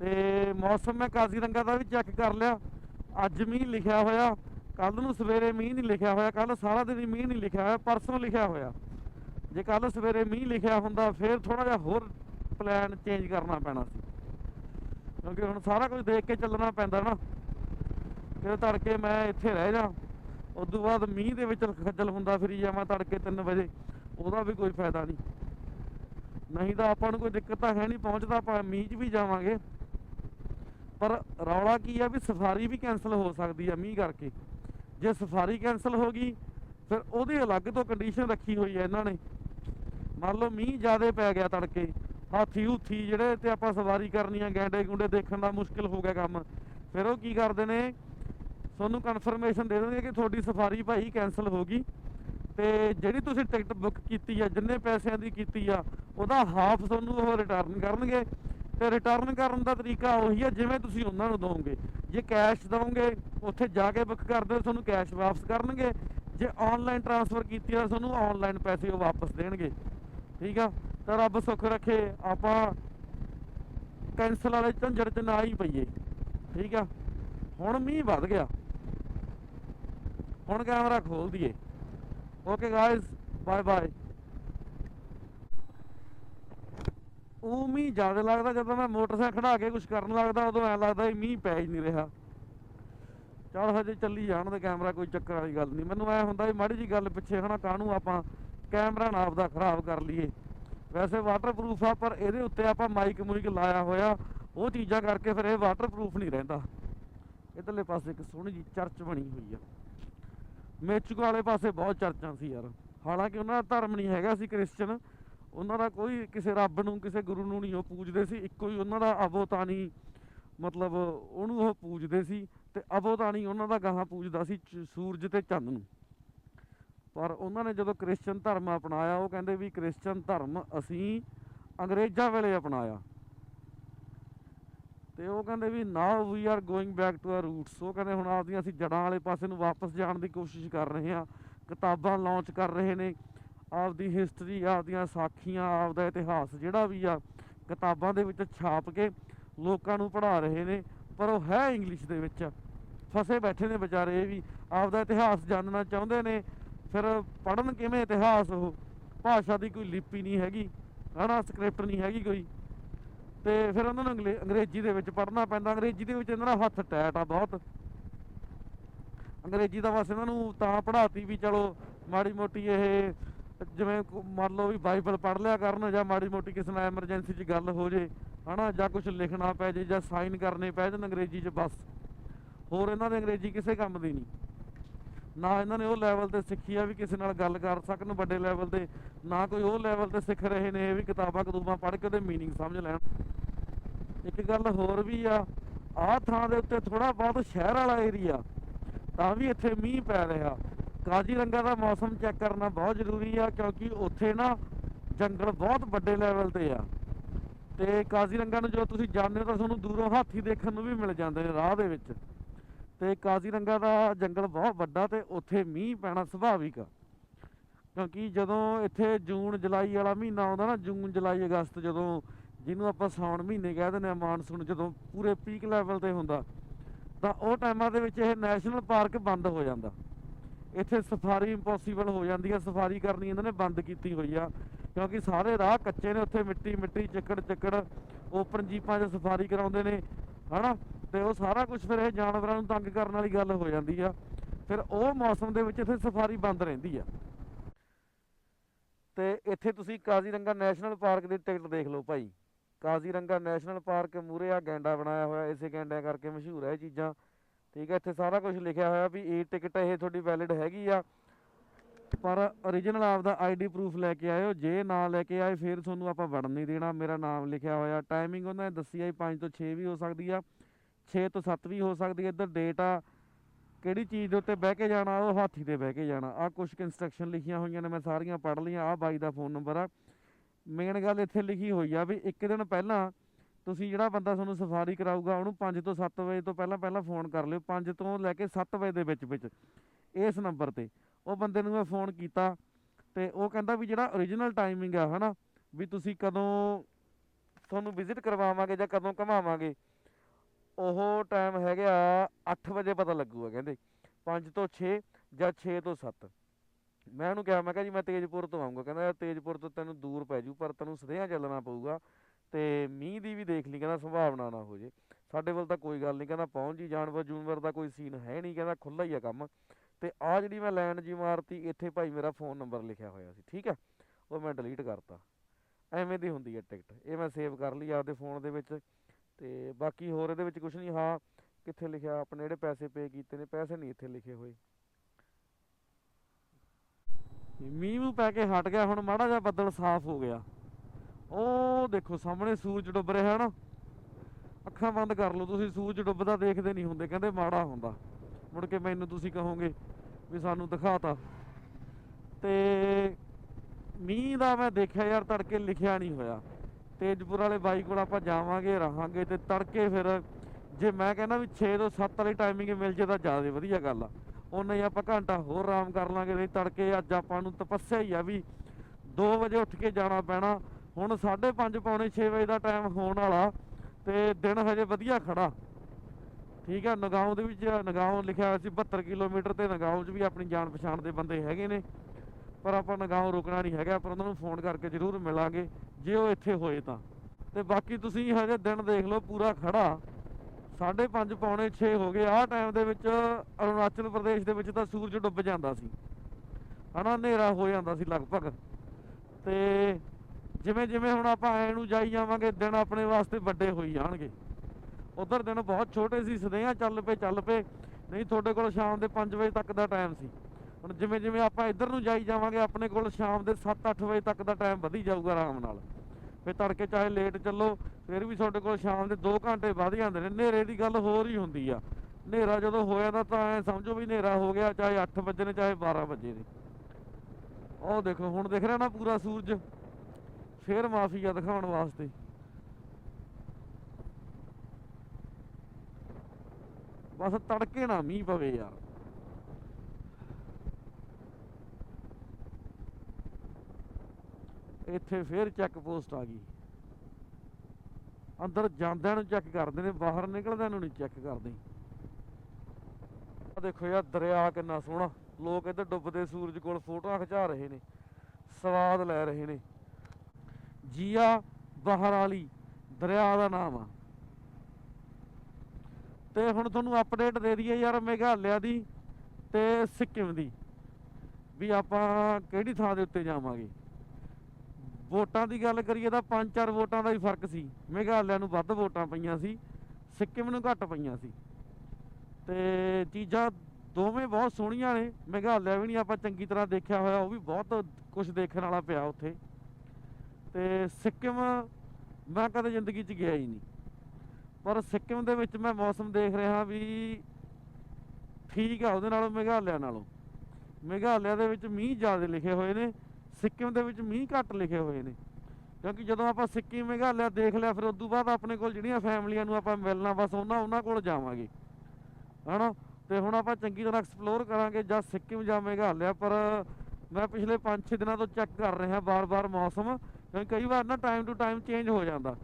ਤੇ ਮੌਸਮ ਮੈਂ ਕਾਜ਼ੀਰੰਗਾ ਦਾ ਵੀ ਚੈੱਕ ਕਰ ਲਿਆ। ਅੱਜ ਮੀਂਹ ਲਿਖਿਆ ਹੋਇਆ। ਕੱਲ ਨੂੰ ਸਵੇਰੇ ਮੀਂਹ ਨਹੀਂ ਲਿਖਿਆ ਹੋਇਆ ਕੱਲ ਸਾਰਾ ਦਿਨ ਮੀਂਹ ਨਹੀਂ ਲਿਖਿਆ ਹੋਇਆ, ਪਰਸੋਂ ਲਿਖਿਆ ਹੋਇਆ। ਜੇ ਕੱਲ ਸਵੇਰੇ ਮੀਂਹ ਲਿਖਿਆ ਹੁੰਦਾ, ਫਿਰ ਥੋੜਾ ਜਿਹਾ ਹੋਰ ਪਲਾਨ ਚੇਂਜ ਕਰਨਾ ਪੈਣਾ ਸੀ। ਕਿਉਂਕਿ ਹੁਣ ਸਾਰਾ ਕੁਝ ਦੇਖ ਕੇ ਚੱਲਣਾ ਪੈਂਦਾ ਨਾ। ਫਿਰ ਤੜਕੇ ਮੈਂ ਇੱਥੇ ਰਹਿ ਜਾ। ਉਸ ਤੋਂ ਬਾਅਦ ਮੀਂਹ ਦੇ ਵਿੱਚ ਖੱਜਲ ਹੁੰਦਾ ਫਿਰੀ ਜਾਵਾਂ ਤੜਕੇ 3 ਵਜੇ। ਉਹਦਾ ਵੀ ਕੋਈ ਫਾਇਦਾ ਨਹੀਂ। ਨਹੀਂ ਤਾਂ ਆਪਾਂ ਨੂੰ ਕੋਈ ਦਿੱਕਤ ਤਾਂ ਹੈ ਨਹੀਂ, ਪਹੁੰਚਦਾ ਆਪਾਂ ਮੀਂਹ 'ਚ ਵੀ ਜਾਵਾਂਗੇ। ਪਰ ਰੌਲਾ ਕੀ ਆ ਵੀ ਸਫਾਰੀ ਵੀ ਕੈਨਸਲ ਹੋ ਸਕਦੀ ਆ ਮੀਂਹ ਕਰਕੇ। ਜੇ ਸਫਾਰੀ ਕੈਨਸਲ ਹੋ ਗਈ, ਫਿਰ ਉਹਦੀ ਅਲੱਗ ਤੋਂ ਕੰਡੀਸ਼ਨ ਰੱਖੀ ਹੋਈ ਹੈ ਇਹਨਾਂ ਨੇ। ਮੰਨ ਲਓ ਮੀਂਹ ਜ਼ਿਆਦਾ ਪੈ ਗਿਆ ਤੜਕੇ, ਹਾਥੀ ਹੁਥੀ ਜਿਹੜੇ ਤੇ ਆਪਾਂ ਸਵਾਰੀ ਕਰਨੀ ਆ ਗੈਂਡੇ ਗੁੰਡੇ ਦੇਖਣ ਦਾ ਮੁਸ਼ਕਿਲ ਹੋ ਗਿਆ ਕੰਮ। ਫਿਰ ਉਹ ਕੀ ਕਰਦੇ ਨੇ? ਤੁਹਾਨੂੰ ਕਨਫਰਮੇਸ਼ਨ ਦੇ ਦੇਣਗੇ ਕਿ ਤੁਹਾਡੀ ਸਫਾਰੀ ਭਾਈ ਕੈਨਸਲ ਹੋ ਗਈ। ਤੇ ਜਿਹੜੀ ਤੁਸੀਂ ਟਿਕਟ ਬੁੱਕ ਕੀਤੀ ਆ, ਜਿੰਨੇ ਪੈਸਿਆਂ ਦੀ ਕੀਤੀ ਆ, ਉਹਦਾ ਹਾਫ ਤੁਹਾਨੂੰ ਉਹ ਰਿਟਰਨ ਕਰਨਗੇ। ਤੇ ਰਿਟਰਨ ਕਰਨ ਦਾ ਤਰੀਕਾ ਉਹੀ ਆ, ਜਿਵੇਂ ਤੁਸੀਂ ਉਹਨਾਂ ਨੂੰ ਦੋਗੇ ਜੇ ਕੈਸ਼ ਦੋਗੇ ਉੱਥੇ ਜਾ ਕੇ ਬੁੱਕ ਕਰਦੇ ਹੋ ਤੁਹਾਨੂੰ ਕੈਸ਼ ਵਾਪਸ ਕਰਨਗੇ। ਜੇ ਆਨਲਾਈਨ ਟ੍ਰਾਂਸਫਰ ਕੀਤੀ ਆ ਤੁਹਾਨੂੰ ਆਨਲਾਈਨ ਪੈਸੇ ਉਹ ਵਾਪਸ ਦੇਣਗੇ। ਠੀਕ ਆ? ਤਾਂ ਰੱਬ ਸੁੱਖ ਰੱਖੇ, ਆਪਾਂ ਕੈਂਸਲ ਵਾਲੇ ਝੰਜੜ 'ਤੇ ਨਾ ਹੀ ਪਈਏ। ਠੀਕ ਆ? ਹੁਣ ਮੀਂਹ ਵੱਧ ਗਿਆ। ਹੁਣ ਕੈਮਰਾ ਖੋਲ ਦਈਏ। ਓਕੇ ਗਾਇਸ ਬਾਏ ਬਾਏ ਉਹ ਮੀਂਹ ਜ਼ਿਆਦਾ ਲੱਗਦਾ ਜਦੋਂ ਮੈਂ ਮੋਟਰਸਾਈਕਲ ਖੜਾ ਕੇ ਕੁਝ ਕਰਨ ਲੱਗਦਾ, ਉਦੋਂ ਐ ਲੱਗਦਾ ਵੀ ਮੀਂਹ ਪੈ ਹੀ ਨਹੀਂ ਰਿਹਾ। ਚਲ ਹਜੇ ਚੱਲੀ ਜਾਣ ਦੇ ਕੈਮਰਾ, ਕੋਈ ਚੱਕਰ ਵਾਲੀ ਗੱਲ ਨਹੀਂ। ਮੈਨੂੰ ਐ ਹੁੰਦਾ ਵੀ ਮਾੜੀ ਜੀ ਗੱਲ ਪਿੱਛੇ ਹਨਾ, ਕਾਹਨੂੰ ਆਪਾਂ ਕੈਮਰਾ ਨਾ ਆਪਦਾ ਖਰਾਬ ਕਰ ਲਈਏ। ਵੈਸੇ ਵਾਟਰਪ੍ਰੂਫ ਆ, ਪਰ ਇਹਦੇ ਉੱਤੇ ਆਪਾਂ ਮਾਈਕ ਮੂਈਕ ਲਾਇਆ ਹੋਇਆ, ਉਹ ਚੀਜ਼ਾਂ ਕਰਕੇ ਫਿਰ ਇਹ ਵਾਟਰਪ੍ਰੂਫ ਨਹੀਂ ਰਹਿੰਦਾ। ਇਧਰਲੇ ਪਾਸੇ ਇੱਕ ਸੋਹਣੀ ਜੀ ਚਰਚ ਬਣੀ ਹੋਈ ਆ। ਮੇਚੂਕ ਵਾਲੇ ਪਾਸੇ ਬਹੁਤ ਚਰਚਾਂ ਸੀ ਯਾਰ। ਹਾਲਾਂਕਿ ਉਹਨਾਂ ਦਾ ਧਰਮ ਨਹੀਂ ਹੈਗਾ ਸੀ ਕ੍ਰਿਸਚਨ। ਉਹਨਾਂ ਦਾ ਕੋਈ ਕਿਸੇ ਰੱਬ ਨੂੰ, ਕਿਸੇ ਗੁਰੂ ਨੂੰ ਨਹੀਂ ਉਹ ਪੂਜਦੇ ਸੀ। ਇੱਕੋ ਹੀ ਉਹਨਾਂ ਦਾ ਅਬੋਤਾਨੀ ਮਤਲਬ ਉਹਨੂੰ ਉਹ ਪੂਜਦੇ ਸੀ ਤੇ ਅਬੋਤਾਨੀ ਉਹਨਾਂ ਦਾ ਗਾਹਾਂ ਪੂਜਦਾ ਸੀ ਸੂਰਜ ਤੇ ਚੰਨ ਨੂੰ। ਪਰ ਉਹਨਾਂ ਨੇ ਜਦੋਂ ਕ੍ਰਿਸਚਨ ਧਰਮ ਅਪਣਾਇਆ, ਉਹ ਕਹਿੰਦੇ ਵੀ ਕ੍ਰਿਸਚਨ ਧਰਮ ਅਸੀਂ ਅੰਗਰੇਜ਼ਾਂ ਵੇਲੇ ਅਪਣਾਇਆ। ਤੇ ਉਹ ਕਹਿੰਦੇ we now we are going back to our roots ਉਹ ਕਹਿੰਦੇ ਹੁਣ ਆਪਦੀਆਂ ਅਸੀਂ ਜੜਾਂ ਵਾਲੇ ਪਾਸੇ ਨੂੰ ਵਾਪਸ ਜਾਣ ਦੀ ਕੋਸ਼ਿਸ਼ ਕਰ ਰਹੇ ਹਾਂ। ਕਿਤਾਬਾਂ ਲਾਂਚ ਕਰ ਰਹੇ ਨੇ। ਆਪਦੀ ਹਿਸਟਰੀ ਆਪਦੀਆਂ ਸਾਖੀਆਂ, ਆਪਦਾ ਇਤਿਹਾਸ ਜਿਹੜਾ ਵੀ ਆ, ਕਿਤਾਬਾਂ ਦੇ ਵਿੱਚ ਛਾਪ ਕੇ ਲੋਕਾਂ ਨੂੰ ਪੜ੍ਹਾ ਰਹੇ ਨੇ, ਪਰ ਉਹ ਹੈ ਇੰਗਲਿਸ਼ ਦੇ ਵਿੱਚ। ਫਸੇ ਬੈਠੇ ਨੇ ਵਿਚਾਰੇ ਇਹ ਵੀ, ਆਪਦਾ ਇਤਿਹਾਸ ਜਾਣਨਾ ਚਾਹੁੰਦੇ ਨੇ, ਫਿਰ ਪੜਨ ਕਿਵੇਂ ਇਤਿਹਾਸ ਉਹ? ਭਾਸ਼ਾ ਦੀ ਕੋਈ ਲਿਪੀ ਨਹੀਂ ਹੈਗੀ, ਹਨਾ ਸਕ੍ਰਿਪਟ ਨਹੀਂ ਹੈਗੀ ਕੋਈ। ਤੇ ਫਿਰ ਉਹਨਾਂ ਨੂੰ ਅੰਗਲੇ- ਅੰਗਰੇਜ਼ੀ ਦੇ ਵਿੱਚ ਪੜ੍ਹਨਾ ਪੈਂਦਾ, ਅੰਗਰੇਜ਼ੀ ਦੇ ਵਿੱਚ ਇਹਨਾਂ ਦਾ ਹੱਥ ਟੈਟ ਆ ਬਹੁਤ। ਅੰਗਰੇਜ਼ੀ ਦਾ ਬਸ ਇਹਨਾਂ ਨੂੰ ਤਾਂ ਪੜ੍ਹਾਤੀ ਵੀ ਚਲੋ, ਮਾੜੀ ਮੋਟੀ ਇਹ ਜਿਵੇਂ ਕੋ- ਮੰਨ ਲਓ ਵੀ ਬਾਈਬਲ ਪੜ੍ਹ ਲਿਆ ਕਰਨ ਜਾਂ ਮਾੜੀ ਮੋਟੀ ਕਿਸੇ ਨਾਲ ਐਮਰਜੈਂਸੀ 'ਚ ਗੱਲ ਹੋ ਜੇ, ਹਨਾ, ਜਾਂ ਕੁਝ ਲਿਖਣਾ ਪੈ ਜੇ ਜਾਂ ਸਾਈਨ ਕਰਨੇ ਪੈ ਜਾਣ ਅੰਗਰੇਜ਼ੀ 'ਚ ਬਸ। ਹੋਰ ਇਹਨਾਂ ਦੇ ਅੰਗਰੇਜ਼ੀ ਕਿਸੇ ਕੰਮ ਦੀ ਨਹੀਂ। ਨਾ ਇਹਨਾਂ ਨੇ ਉਹ ਲੈਵਲ ਤੇ ਸਿੱਖੀ ਆ ਵੀ ਕਿਸੇ ਨਾਲ ਗੱਲ ਕਰ ਸਕਣ ਵੱਡੇ ਲੈਵਲ ਤੇ, ਨਾ ਕੋਈ ਉਹ ਲੈਵਲ ਤੇ ਸਿੱਖ ਰਹੇ ਨੇ ਵੀ ਕਿਤਾਬਾਂ ਕਤੂਬਾਂ ਪੜ੍ਹ ਕੇ ਉਹਦੇ ਮੀਨਿੰਗ ਸਮਝ ਲੈਣ। ਇੱਕ ਗੱਲ ਹੋਰ ਵੀ ਆ, ਆਹ ਥਾਂ ਦੇ ਉੱਤੇ ਥੋੜਾ ਬਹੁਤ ਸ਼ਹਿਰ ਵਾਲਾ ਏਰੀਆ ਤਾਂ ਵੀ ਇੱਥੇ ਮੀਂਹ ਪੈ ਰਿਹਾ। ਕਾਜ਼ੀਰੰਗਾ ਦਾ ਮੌਸਮ ਚੈੱਕ ਕਰਨਾ ਬਹੁਤ ਜ਼ਰੂਰੀ ਆ, ਕਿਉਂਕਿ ਉੱਥੇ ਨਾ ਜੰਗਲ ਬਹੁਤ ਵੱਡੇ ਲੈਵਲ ਤੇ ਆ। ਤੇ ਕਾਜ਼ੀਰੰਗਾ ਨੂੰ ਜਦੋਂ ਤੁਸੀਂ ਜਾਂਦੇ ਹੋ ਤਾਂ ਤੁਹਾਨੂੰ ਦੂਰੋਂ ਹਾਥੀ ਦੇਖਣ ਨੂੰ ਵੀ ਮਿਲ ਜਾਂਦੇ ਨੇ ਰਾਹ ਦੇ ਵਿੱਚ। ਤੇ ਕਾਜ਼ੀਰੰਗਾ ਦਾ ਜੰਗਲ ਬਹੁਤ ਵੱਡਾ ਤੇ ਉੱਥੇ ਮੀਂਹ ਪੈਣਾ ਸੁਭਾਵਿਕ ਆ। ਕਿਉਂਕਿ ਜਦੋਂ ਇੱਥੇ ਜੂਨ, ਜੁਲਾਈ ਵਾਲਾ ਮਹੀਨਾ ਆਉਂਦਾ ਨਾ, ਜੂਨ, ਜੁਲਾਈ, ਅਗਸਤ ਜਦੋਂ ਜਿਹਨੂੰ ਆਪਾਂ ਸਾਉਣ ਮਹੀਨੇ ਕਹਿ ਦਿੰਦੇ ਆ ਮਾਨਸੂਨ ਜਦੋਂ ਪੂਰੇ ਪੀਕ ਲੈਵਲ ਤੇ ਹੁੰਦਾ, ਤਾਂ ਉਹ ਟਾਈਮਾਂ ਦੇ ਵਿੱਚ ਇਹ ਨੈਸ਼ਨਲ ਪਾਰਕ ਬੰਦ ਹੋ ਜਾਂਦਾ। ਇੱਥੇ ਸਫਾਰੀ ਇੰਪੋਸੀਬਲ ਹੋ ਜਾਂਦੀ ਹੈ ਸਫਾਰੀ ਕਰਨੀ ਇਹਨਾਂ ਨੇ ਬੰਦ ਕੀਤੀ ਹੋਈ ਆ, ਕਿਉਂਕਿ ਸਾਰੇ ਰਾਹ ਕੱਚੇ ਨੇ, ਉੱਥੇ ਮਿੱਟੀ ਮਿੱਟੀ, ਚੱਕੜ ਚੱਕੜ ਓਪਨ ਜੀਪਾਂ 'ਚ ਸਫਾਰੀ ਕਰਾਉਂਦੇ ਨੇ, ਹਨਾ? ਤੇ ਉਹ ਸਾਰਾ ਕੁਝ ਫਿਰ ਇਹ ਜਾਨਵਰਾਂ ਨੂੰ ਤੰਗ ਕਰਨ ਵਾਲੀ ਗੱਲ ਹੋ ਜਾਂਦੀ ਆ। ਫਿਰ ਉਹ ਮੌਸਮ ਦੇ ਵਿੱਚ ਇੱਥੇ ਸਫਾਰੀ ਬੰਦ ਰਹਿੰਦੀ ਆ। ਤੇ ਇੱਥੇ ਤੁਸੀਂ ਕਾਜ਼ੀਰੰਗਾ ਨੈਸ਼ਨਲ ਪਾਰਕ ਦੀ ਟਿਕਟ ਦੇਖ ਲਓ ਭਾਈ। ਕਾਜ਼ੀਰੰਗਾ ਨੈਸ਼ਨਲ ਪਾਰਕ ਮੂਰੇ ਆ ਗੈਂਡਾ ਬਣਾਇਆ ਹੋਇਆ, ਇਸੇ ਗੈਂਡਿਆਂ ਕਰਕੇ ਮਸ਼ਹੂਰ ਹੈ ਇਹ ਚੀਜ਼ਾਂ। ਠੀਕ ਹੈ, ਇੱਥੇ ਸਾਰਾ ਕੁਝ ਲਿਖਿਆ ਹੋਇਆ ਵੀ ਏ ਟਿਕਟ ਇਹ ਤੁਹਾਡੀ ਵੈਲਿਡ ਹੈਗੀ ਆ। ਪਰ origignal ਆਪਦਾ ਆਈਡੀ ਪ੍ਰੂਫ ਲੈ ਕੇ ਆਇਓ, ਜੇ ਨਾ ਲੈ ਕੇ ਆਏ ਫਿਰ ਤੁਹਾਨੂੰ ਆਪਾਂ ਵੜਨ ਨਹੀਂ ਦੇਣਾ। ਮੇਰਾ ਨਾਮ ਲਿਖਿਆ ਹੋਇਆ ਟਾਈਮਿੰਗ ਉਹਨਾਂ ਨੇ ਦੱਸੀ ਆ 5 ਤੋਂ 6 ਵੀ ਹੋ ਸਕਦੀ ਆ 6 ਤੋਂ 7 ਵੀ ਹੋ ਸਕਦੀ ਇੱਧਰ ਡੇਟ ਆ, ਕਿਹੜੀ ਚੀਜ਼ ਦੇ ਉੱਤੇ ਬਹਿ ਕੇ ਜਾਣਾ, ਉਹ ਹਾਥੀ ਤੇ ਬਹਿ ਕੇ ਜਾਣਾ। ਆ ਕੁਝ ਇਨਸਟਰਕਸ਼ਨ ਲਿਖੀਆਂ ਹੋਈਆਂ ਨੇ, ਮੈਂ ਸਾਰੀਆਂ ਪੜ੍ਹ ਲਈਆਂ ਆ ਬਾਈ ਦਾ ਫੋਨ ਨੰਬਰ ਆ। ਮੇਨ ਗੱਲ ਇੱਥੇ ਲਿਖੀ ਹੋਈ ਆ ਵੀ ਇੱਕ ਦਿਨ ਪਹਿਲਾਂ ਤੁਸੀਂ ਜਿਹੜਾ ਬੰਦਾ ਤੁਹਾਨੂੰ ਸਫਾਰੀ ਕਰਾਊਗਾ, ਉਹਨੂੰ 5 ਤੋਂ 7 ਵਜੇ ਤੋਂ ਪਹਿਲਾਂ ਪਹਿਲਾਂ ਫੋਨ ਕਰ ਲਿਓ 5 ਤੋਂ ਲੈ ਕੇ 7 ਵਜੇ ਦੇ ਵਿੱਚ ਵਿੱਚ, ਇਸ ਨੰਬਰ ਤੇ। ਉਹ ਬੰਦੇ ਨੂੰ ਮੈਂ ਫੋਨ ਕੀਤਾ ਤੇ ਉਹ ਕਹਿੰਦਾ ਵੀ ਜਿਹੜਾ origignal ਟਾਈਮਿੰਗ ਆ, ਹਨਾ, ਵੀ ਤੁਸੀਂ ਕਦੋਂ ਤੁਹਾਨੂੰ ਵਿਜ਼ਿਟ ਕਰਵਾਵਾਂਗੇ ਜਾਂ ਕਦੋਂ ਘਮਾਵਾਂਗੇ, ਉਹ ਟਾਈਮ ਹੈਗਾ 8 ਵਜੇ ਪਤਾ ਲੱਗੂਗਾ ਕਹਿੰਦੇ 5 ਤੋਂ 6 ਜਾਂ 6 ਤੋਂ 7 ਮੈਂ ਉਹਨੂੰ ਕਿਹਾ, ਮੈਂ ਕਿਹਾ ਜੀ ਮੈਂ ਤੇਜਪੁਰ ਤੋਂ ਆਉਂਗਾ ਕਹਿੰਦਾ ਤੇਜਪੁਰ ਤੋਂ ਤੈਨੂੰ ਦੂਰ ਪੈ ਜੂ, ਪਰ ਤੈਨੂੰ ਸਦਿਆਂ ਚੱਲਣਾ ਪਊਗਾ। ਤੇ ਮੀਂਹ ਦੀ ਵੀ ਦੇਖ ਲਈ, ਕਹਿੰਦਾ ਸੰਭਾਵਨਾ ਨਾ ਹੋ ਜੇ। ਸਾਡੇ ਵੱਲ ਤਾਂ ਕੋਈ ਗੱਲ ਨਹੀਂ ਕਹਿੰਦਾ ਪਹੁੰਚ ਜੀ, ਜਾਨਵਰ ਜੂਨਵਰ ਦਾ ਕੋਈ ਸੀਨ ਹੈ ਨਹੀਂ ਕਹਿੰਦਾ ਖੁੱਲਾ ਹੀ ਆ ਕੰਮ। ਤੇ ਆ ਜਿਹੜੀ ਮੈਂ ਲਾਈਨ ਜੀ ਮਾਰਤੀ, ਇੱਥੇ ਭਾਈ ਮੇਰਾ ਫੋਨ ਨੰਬਰ ਲਿਖਿਆ ਹੋਇਆ ਸੀ, ਠੀਕ ਹੈ ਉਹ ਮੈਂ ਡਿਲੀਟ ਕਰਤਾ। ਐਵੇਂ ਦੀ ਹੁੰਦੀ ਹੈ ਟਿਕਟ, ਇਹ ਮੈਂ ਸੇਵ ਕਰ ਲਈ ਆਪਦੇ ਫੋਨ ਦੇ ਵਿੱਚ। ਤੇ ਬਾਕੀ ਹੋਰ ਇਹਦੇ ਵਿੱਚ ਕੁਝ ਨਹੀਂ ਹਾਂ, ਕਿੱਥੇ ਲਿਖਿਆ, ਆਪਣੇ ਜਿਹੜੇ ਪੈਸੇ ਪੇ ਕੀਤੇ ਨੇ, ਪੈਸੇ ਨਹੀਂ ਇੱਥੇ ਲਿਖੇ ਹੋਏ। ਮੀਂਹ ਨੂੰ ਪੈ ਕੇ ਹਟ ਗਿਆ, ਹੁਣ ਮਾੜਾ ਜਿਹਾ ਬੱਦਲ ਸਾਫ਼ ਹੋ ਗਿਆ। ਉਹ ਦੇਖੋ ਸਾਹਮਣੇ ਸੂਰਜ ਡੁੱਬ ਰਿਹਾ ਨਾ, ਅੱਖਾਂ ਬੰਦ ਕਰ ਲਓ ਤੁਸੀਂ, ਸੂਰਜ ਡੁੱਬਦਾ ਦੇਖਦੇ ਨਹੀਂ ਹੁੰਦੇ, ਕਹਿੰਦੇ ਮਾੜਾ ਹੁੰਦਾ। ਮੁੜ ਕੇ ਮੈਨੂੰ ਤੁਸੀਂ ਕਹੋਗੇ ਵੀ ਸਾਨੂੰ ਦਿਖਾਤਾ। ਤੇ ਮੀਂਹ ਦਾ ਮੈਂ ਦੇਖਿਆ ਯਾਰ, ਤੜਕੇ ਲਿਖਿਆ ਨਹੀਂ ਹੋਇਆ। ਤੇਜਪੁਰ ਵਾਲੇ ਬਾਈ ਕੋਲ ਆਪਾਂ ਜਾਵਾਂਗੇ, ਰਹਾਂਗੇ ਤੇ ਤੜਕੇ ਫਿਰ ਜੇ ਮੈਂ ਕਹਿੰਦਾ ਵੀ 6 ਤੋਂ 7 ਵਾਲੀ ਟਾਈਮਿੰਗ ਮਿਲ ਜੇ ਤਾਂ ਜ਼ਿਆਦਾ ਵਧੀਆ ਗੱਲ ਆ। ਉਹ ਨਹੀਂ ਆਪਾਂ ਘੰਟਾ ਹੋਰ ਆਰਾਮ ਕਰ ਲਾਂਗੇ ਨਹੀਂ ਤੜਕੇ ਅੱਜ ਆਪਾਂ ਨੂੰ ਤਪੱਸਿਆ ਹੀ ਆ ਵੀ 2 ਵਜੇ ਉੱਠ ਕੇ ਜਾਣਾ ਪੈਣਾ। ਹੁਣ 5:30 ਪੌਣੇ 6 ਵਜੇ ਦਾ ਟਾਈਮ ਹੋਣ ਵਾਲਾ ਤੇ ਦਿਨ ਹਜੇ ਵਧੀਆ ਖੜਾ। ਠੀਕ ਹੈ ਨਗਾਉਂ ਦੇ ਵਿੱਚ ਨਗਾਉਂ ਲਿਖਿਆ ਹੋਇਆ ਸੀ 72 ਕਿਲੋਮੀਟਰ ਤੇ ਨਗਾਉਂ 'ਚ ਵੀ ਆਪਣੀ ਜਾਣ ਪਛਾਣ ਦੇ ਬੰਦੇ ਹੈਗੇ ਨੇ। ਪਰ ਆਪਾਂ ਨਗਾਉਂ ਰੁਕਣਾ ਨਹੀਂ ਹੈਗਾ ਪਰ ਉਹਨਾਂ ਨੂੰ ਫੋਨ ਕਰਕੇ ਜ਼ਰੂਰ ਮਿਲਾਂਗੇ, ਜੇ ਉਹ ਇੱਥੇ ਹੋਏ ਤਾਂ। ਤੇ ਬਾਕੀ ਤੁਸੀਂ ਹਜੇ ਦਿਨ ਦੇਖ ਲਓ, ਪੂਰਾ ਖੜਾ। 5:30 ਪੌਣੇ 6 ਹੋ ਗਏ, ਆਹ ਟਾਈਮ ਦੇ ਵਿੱਚ ਅਰੁਣਾਚਲ ਪ੍ਰਦੇਸ਼ ਦੇ ਵਿੱਚ ਤਾਂ ਸੂਰਜ ਡੁੱਬ ਜਾਂਦਾ ਸੀ। ਹਨਾ, ਹਨੇਰਾ ਹੋ ਜਾਂਦਾ ਸੀ ਲਗਭਗ। ਤੇ ਜਿਵੇਂ ਜਿਵੇਂ ਹੁਣ ਆਪਾਂ ਐ ਨੂੰ ਜਾਈ ਜਾਵਾਂਗੇ, ਦਿਨ ਆਪਣੇ ਵਾਸਤੇ ਵੱਡੇ ਹੋਈ ਜਾਣਗੇ। ਉਧਰ ਦਿਨ ਬਹੁਤ ਛੋਟੇ ਸੀ ਸਦਿਆਂ ਚੱਲ ਪਏ ਚੱਲ ਪਏ। ਨਹੀਂ, ਤੁਹਾਡੇ ਕੋਲ ਸ਼ਾਮ ਦੇ 5 ਵਜੇ ਤੱਕ ਦਾ ਟਾਈਮ ਸੀ। ਹੁਣ ਜਿਵੇਂ ਜਿਵੇਂ ਆਪਾਂ ਇੱਧਰ ਨੂੰ ਜਾਈ ਜਾਵਾਂਗੇ, ਆਪਣੇ ਕੋਲ ਸ਼ਾਮ ਦੇ 7-8 ਵਜੇ ਤੱਕ ਦਾ ਟਾਈਮ ਵਧੀ ਜਾਊਗਾ ਆਰਾਮ ਨਾਲ। ਫਿਰ ਤੜਕੇ ਚਾਹੇ ਲੇਟ ਚੱਲੋ, ਫਿਰ ਵੀ ਤੁਹਾਡੇ ਕੋਲ ਸ਼ਾਮ ਦੇ 2 ਘੰਟੇ ਵੱਧ ਜਾਂਦੇ ਨੇ। ਹਨੇਰੇ ਦੀ ਗੱਲ ਹੋਰ ਹੀ ਹੁੰਦੀ ਆ। ਹਨੇਰਾ ਜਦੋਂ ਹੋਇਆ ਜਾਂਦਾ ਤਾਂ ਐ ਸਮਝੋ ਵੀ ਹਨੇਰਾ ਹੋ ਗਿਆ, ਚਾਹੇ 8 ਵਜੇ ਨੇ, ਚਾਹੇ 12 ਵਜੇ ਨੇ। ਉਹ ਦੇਖੋ, ਹੁਣ ਦਿਖ ਰਿਹਾ ਨਾ ਪੂਰਾ ਸੂਰਜ। ਫੇਰ ਮਾਫੀਆ ਦਿਖਾਉਣ ਵਾਸਤੇ। ਬਸ ਤੜਕੇ ਨਾ ਮੀਂਹ ਪਵੇ ਯਾਰ। ਇੱਥੇ ਫੇਰ ਚੈੱਕ ਪੋਸਟ ਆ ਗਈ। ਅੰਦਰ ਜਾਂਦਿਆਂ ਨੂੰ ਚੈੱਕ ਕਰਦੇ ਨੇ, ਬਾਹਰ ਨਿਕਲਦਿਆਂ ਨੂੰ ਨਹੀਂ ਚੈੱਕ ਕਰਦੇ। ਆ ਦੇਖੋ ਯਾਰ, ਦਰਿਆ ਕਿੰਨਾ ਸੋਹਣਾ। ਲੋਕ ਇੱਧਰ ਡੁੱਬਦੇ ਸੂਰਜ ਕੋਲ ਫੋਟੋਆਂ ਖਿਚਾ ਰਹੇ ਨੇ, ਸਵਾਦ ਲੈ ਰਹੇ ਨੇ। ਜੀਆ ਬਾਹਰ ਦਰਿਆ ਦਾ ਨਾਮ ਆ। ਤੇ ਹੁਣ ਤੁਹਾਨੂੰ ਅਪਡੇਟ ਦੇ ਦਈਏ ਯਾਰ ਮੇਘਾਲਿਆ ਦੀ ਤੇ ਸਿੱਕਿਮ ਦੀ, ਵੀ ਆਪਾਂ ਕਿਹੜੀ ਥਾਂ ਦੇ ਉੱਤੇ ਜਾਵਾਂਗੇ। ਵੋਟਾਂ ਦੀ ਗੱਲ ਕਰੀਏ ਤਾਂ ਪੰਜ ਚਾਰ ਵੋਟਾਂ ਦਾ ਹੀ ਫ਼ਰਕ ਸੀ। ਮੇਘਾਲਿਆ ਨੂੰ ਵੱਧ ਵੋਟਾਂ ਪਈਆਂ ਸੀ, ਸਿੱਕਿਮ ਨੂੰ ਘੱਟ ਪਈਆਂ ਸੀ। ਤੇ ਚੀਜ਼ਾਂ ਦੋਵੇਂ ਬਹੁਤ ਸੋਹਣੀਆਂ ਨੇ, ਮੇਘਾਲਿਆ ਵੀ ਨਹੀਂ ਆਪਾਂ ਚੰਗੀ ਤਰ੍ਹਾਂ ਦੇਖਿਆ ਹੋਇਆ, ਉਹ ਵੀ ਬਹੁਤ ਕੁਝ ਦੇਖਣ ਵਾਲਾ ਪਿਆ ਉੱਥੇ। ਤੇ ਸਿੱਕਿਮ ਮੈਂ ਕਦੇ ਜ਼ਿੰਦਗੀ 'ਚ ਗਿਆ ਹੀ ਨਹੀਂ। ਪਰ ਸਿੱਕਮ ਦੇ ਵਿੱਚ ਮੈਂ ਮੌਸਮ ਦੇਖ ਰਿਹਾ ਵੀ ਠੀਕ ਆ, ਉਹਦੇ ਨਾਲੋਂ ਮੇਘਾਲਿਆ ਨਾਲੋਂ। ਮੇਘਾਲਿਆ ਦੇ ਵਿੱਚ ਮੀਂਹ ਜ਼ਿਆਦਾ ਲਿਖੇ ਹੋਏ ਨੇ, ਸਿੱਕਮ ਦੇ ਵਿੱਚ ਮੀਂਹ ਘੱਟ ਲਿਖੇ ਹੋਏ ਨੇ। ਕਿਉਂਕਿ ਜਦੋਂ ਆਪਾਂ ਸਿੱਕਿਮ ਮੇਘਾਲਿਆ ਦੇਖ ਲਿਆ, ਫਿਰ ਉਸ ਤੋਂ ਬਾਅਦ ਆਪਣੇ ਕੋਲ ਜਿਹੜੀਆਂ ਫੈਮਲੀਆਂ ਨੂੰ ਆਪਾਂ ਮਿਲਣਾ, ਬਸ ਉਹਨਾਂ ਉਹਨਾਂ ਕੋਲ ਜਾਵਾਂਗੇ। ਹਨਾ? ਤੇ ਹੁਣ ਆਪਾਂ ਚੰਗੀ ਤਰ੍ਹਾਂ ਐਕਸਪਲੋਰ ਕਰਾਂਗੇ ਜਾਂ ਸਿੱਕਮ ਜਾਂ ਮੇਘਾਲਿਆ, ਪਰ ਮੈਂ ਪਿਛਲੇ 5-6 ਦਿਨਾਂ ਤੋਂ ਚੈੱਕ ਕਰ ਰਿਹਾ ਬਾਰ-ਬਾਰ ਮੌਸਮ। ਕਿਉਂਕਿ ਕਈ ਵਾਰ ਨਾ ਟਾਈਮ ਟੂ ਟਾਈਮ ਚੇਂਜ ਹੋ ਜਾਂਦਾ।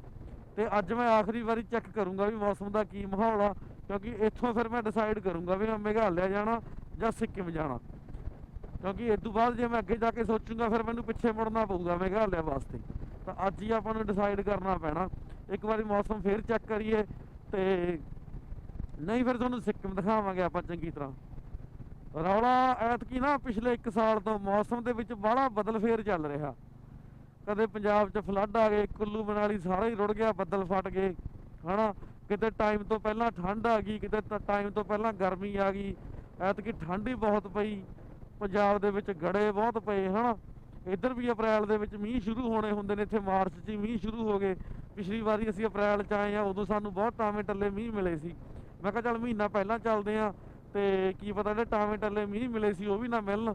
ਤੇ ਅੱਜ ਮੈਂ ਆਖਰੀ ਵਾਰੀ ਚੈੱਕ ਕਰੂੰਗਾ ਵੀ ਮੌਸਮ ਦਾ ਕੀ ਮਾਹੌਲ ਆ, ਕਿਉਂਕਿ ਇੱਥੋਂ ਫਿਰ ਮੈਂ ਡਿਸਾਈਡ ਕਰੂੰਗਾ ਵੀ ਮੈਂ ਮੇਘਾਲਿਆ ਜਾਣਾ ਜਾਂ ਸਿੱਕਿਮ ਜਾਣਾ। ਕਿਉਂਕਿ ਇਸ ਤੋਂ ਬਾਅਦ ਜੇ ਮੈਂ ਅੱਗੇ ਜਾ ਕੇ ਸੋਚੂੰਗਾ, ਫਿਰ ਮੈਨੂੰ ਪਿੱਛੇ ਮੁੜਨਾ ਪਊਗਾ ਮੇਘਾਲਿਆ ਵਾਸਤੇ। ਤਾਂ ਅੱਜ ਹੀ ਆਪਾਂ ਨੂੰ ਡਿਸਾਈਡ ਕਰਨਾ ਪੈਣਾ। ਇੱਕ ਵਾਰੀ ਮੌਸਮ ਫੇਰ ਚੈੱਕ ਕਰੀਏ ਤੇ ਨਹੀਂ ਫਿਰ ਤੁਹਾਨੂੰ ਸਿੱਕਿਮ ਦਿਖਾਵਾਂਗੇ ਆਪਾਂ ਚੰਗੀ ਤਰ੍ਹਾਂ। ਰੌਲਾ ਐਤਕੀ ਨਾ ਪਿਛਲੇ 1 ਸਾਲ ਤੋਂ ਮੌਸਮ ਦੇ ਵਿੱਚ ਬੜਾ ਬਦਲ ਫੇਰ ਚੱਲ ਰਿਹਾ। ਕਦੇ ਪੰਜਾਬ 'ਚ ਫਲੱਡ ਆ ਗਏ, ਕੁੱਲੂ ਮਨਾਲੀ ਸਾਰਾ ਹੀ ਰੁੜ ਗਿਆ, ਬੱਦਲ ਫਟ ਗਏ, ਹਨਾ? ਕਿਤੇ ਟਾਈਮ ਤੋਂ ਪਹਿਲਾਂ ਠੰਡ ਆ ਗਈ, ਕਿਤੇ ਟਾਈਮ ਤੋਂ ਪਹਿਲਾਂ ਗਰਮੀ ਆ ਗਈ, ਐਤਕੀ ਠੰਡ ਹੀ ਬਹੁਤ ਪਈ, ਪੰਜਾਬ ਦੇ ਵਿੱਚ ਗੜੇ ਬਹੁਤ ਪਏ, ਹਨਾ? ਇੱਧਰ ਵੀ ਅਪ੍ਰੈਲ ਦੇ ਵਿੱਚ ਮੀਂਹ ਸ਼ੁਰੂ ਹੋਣੇ ਹੁੰਦੇ ਨੇ, ਇੱਥੇ ਮਾਰਚ 'ਚ ਹੀ ਮੀਂਹ ਸ਼ੁਰੂ ਹੋ ਗਏ, ਪਿਛਲੀ ਵਾਰੀ ਅਸੀਂ ਅਪ੍ਰੈਲ 'ਚ ਆਏ ਆ, ਉਦੋਂ ਸਾਨੂੰ ਬਹੁਤ ਟਾਵੇਂ ਟੱਲੇ ਮੀਂਹ ਮਿਲੇ ਸੀ। ਮੈਂ ਕਿਹਾ ਚੱਲ ਮਹੀਨਾ ਪਹਿਲਾਂ ਚੱਲਦੇ ਆ, ਤੇ ਕੀ ਪਤਾ ਜਿਹੜੇ ਟਾਵੇਂ ਟੱਲੇ ਮੀਂਹ ਮਿਲੇ ਸੀ, ਉਹ ਵੀ ਨਾ ਮਿਲਣ।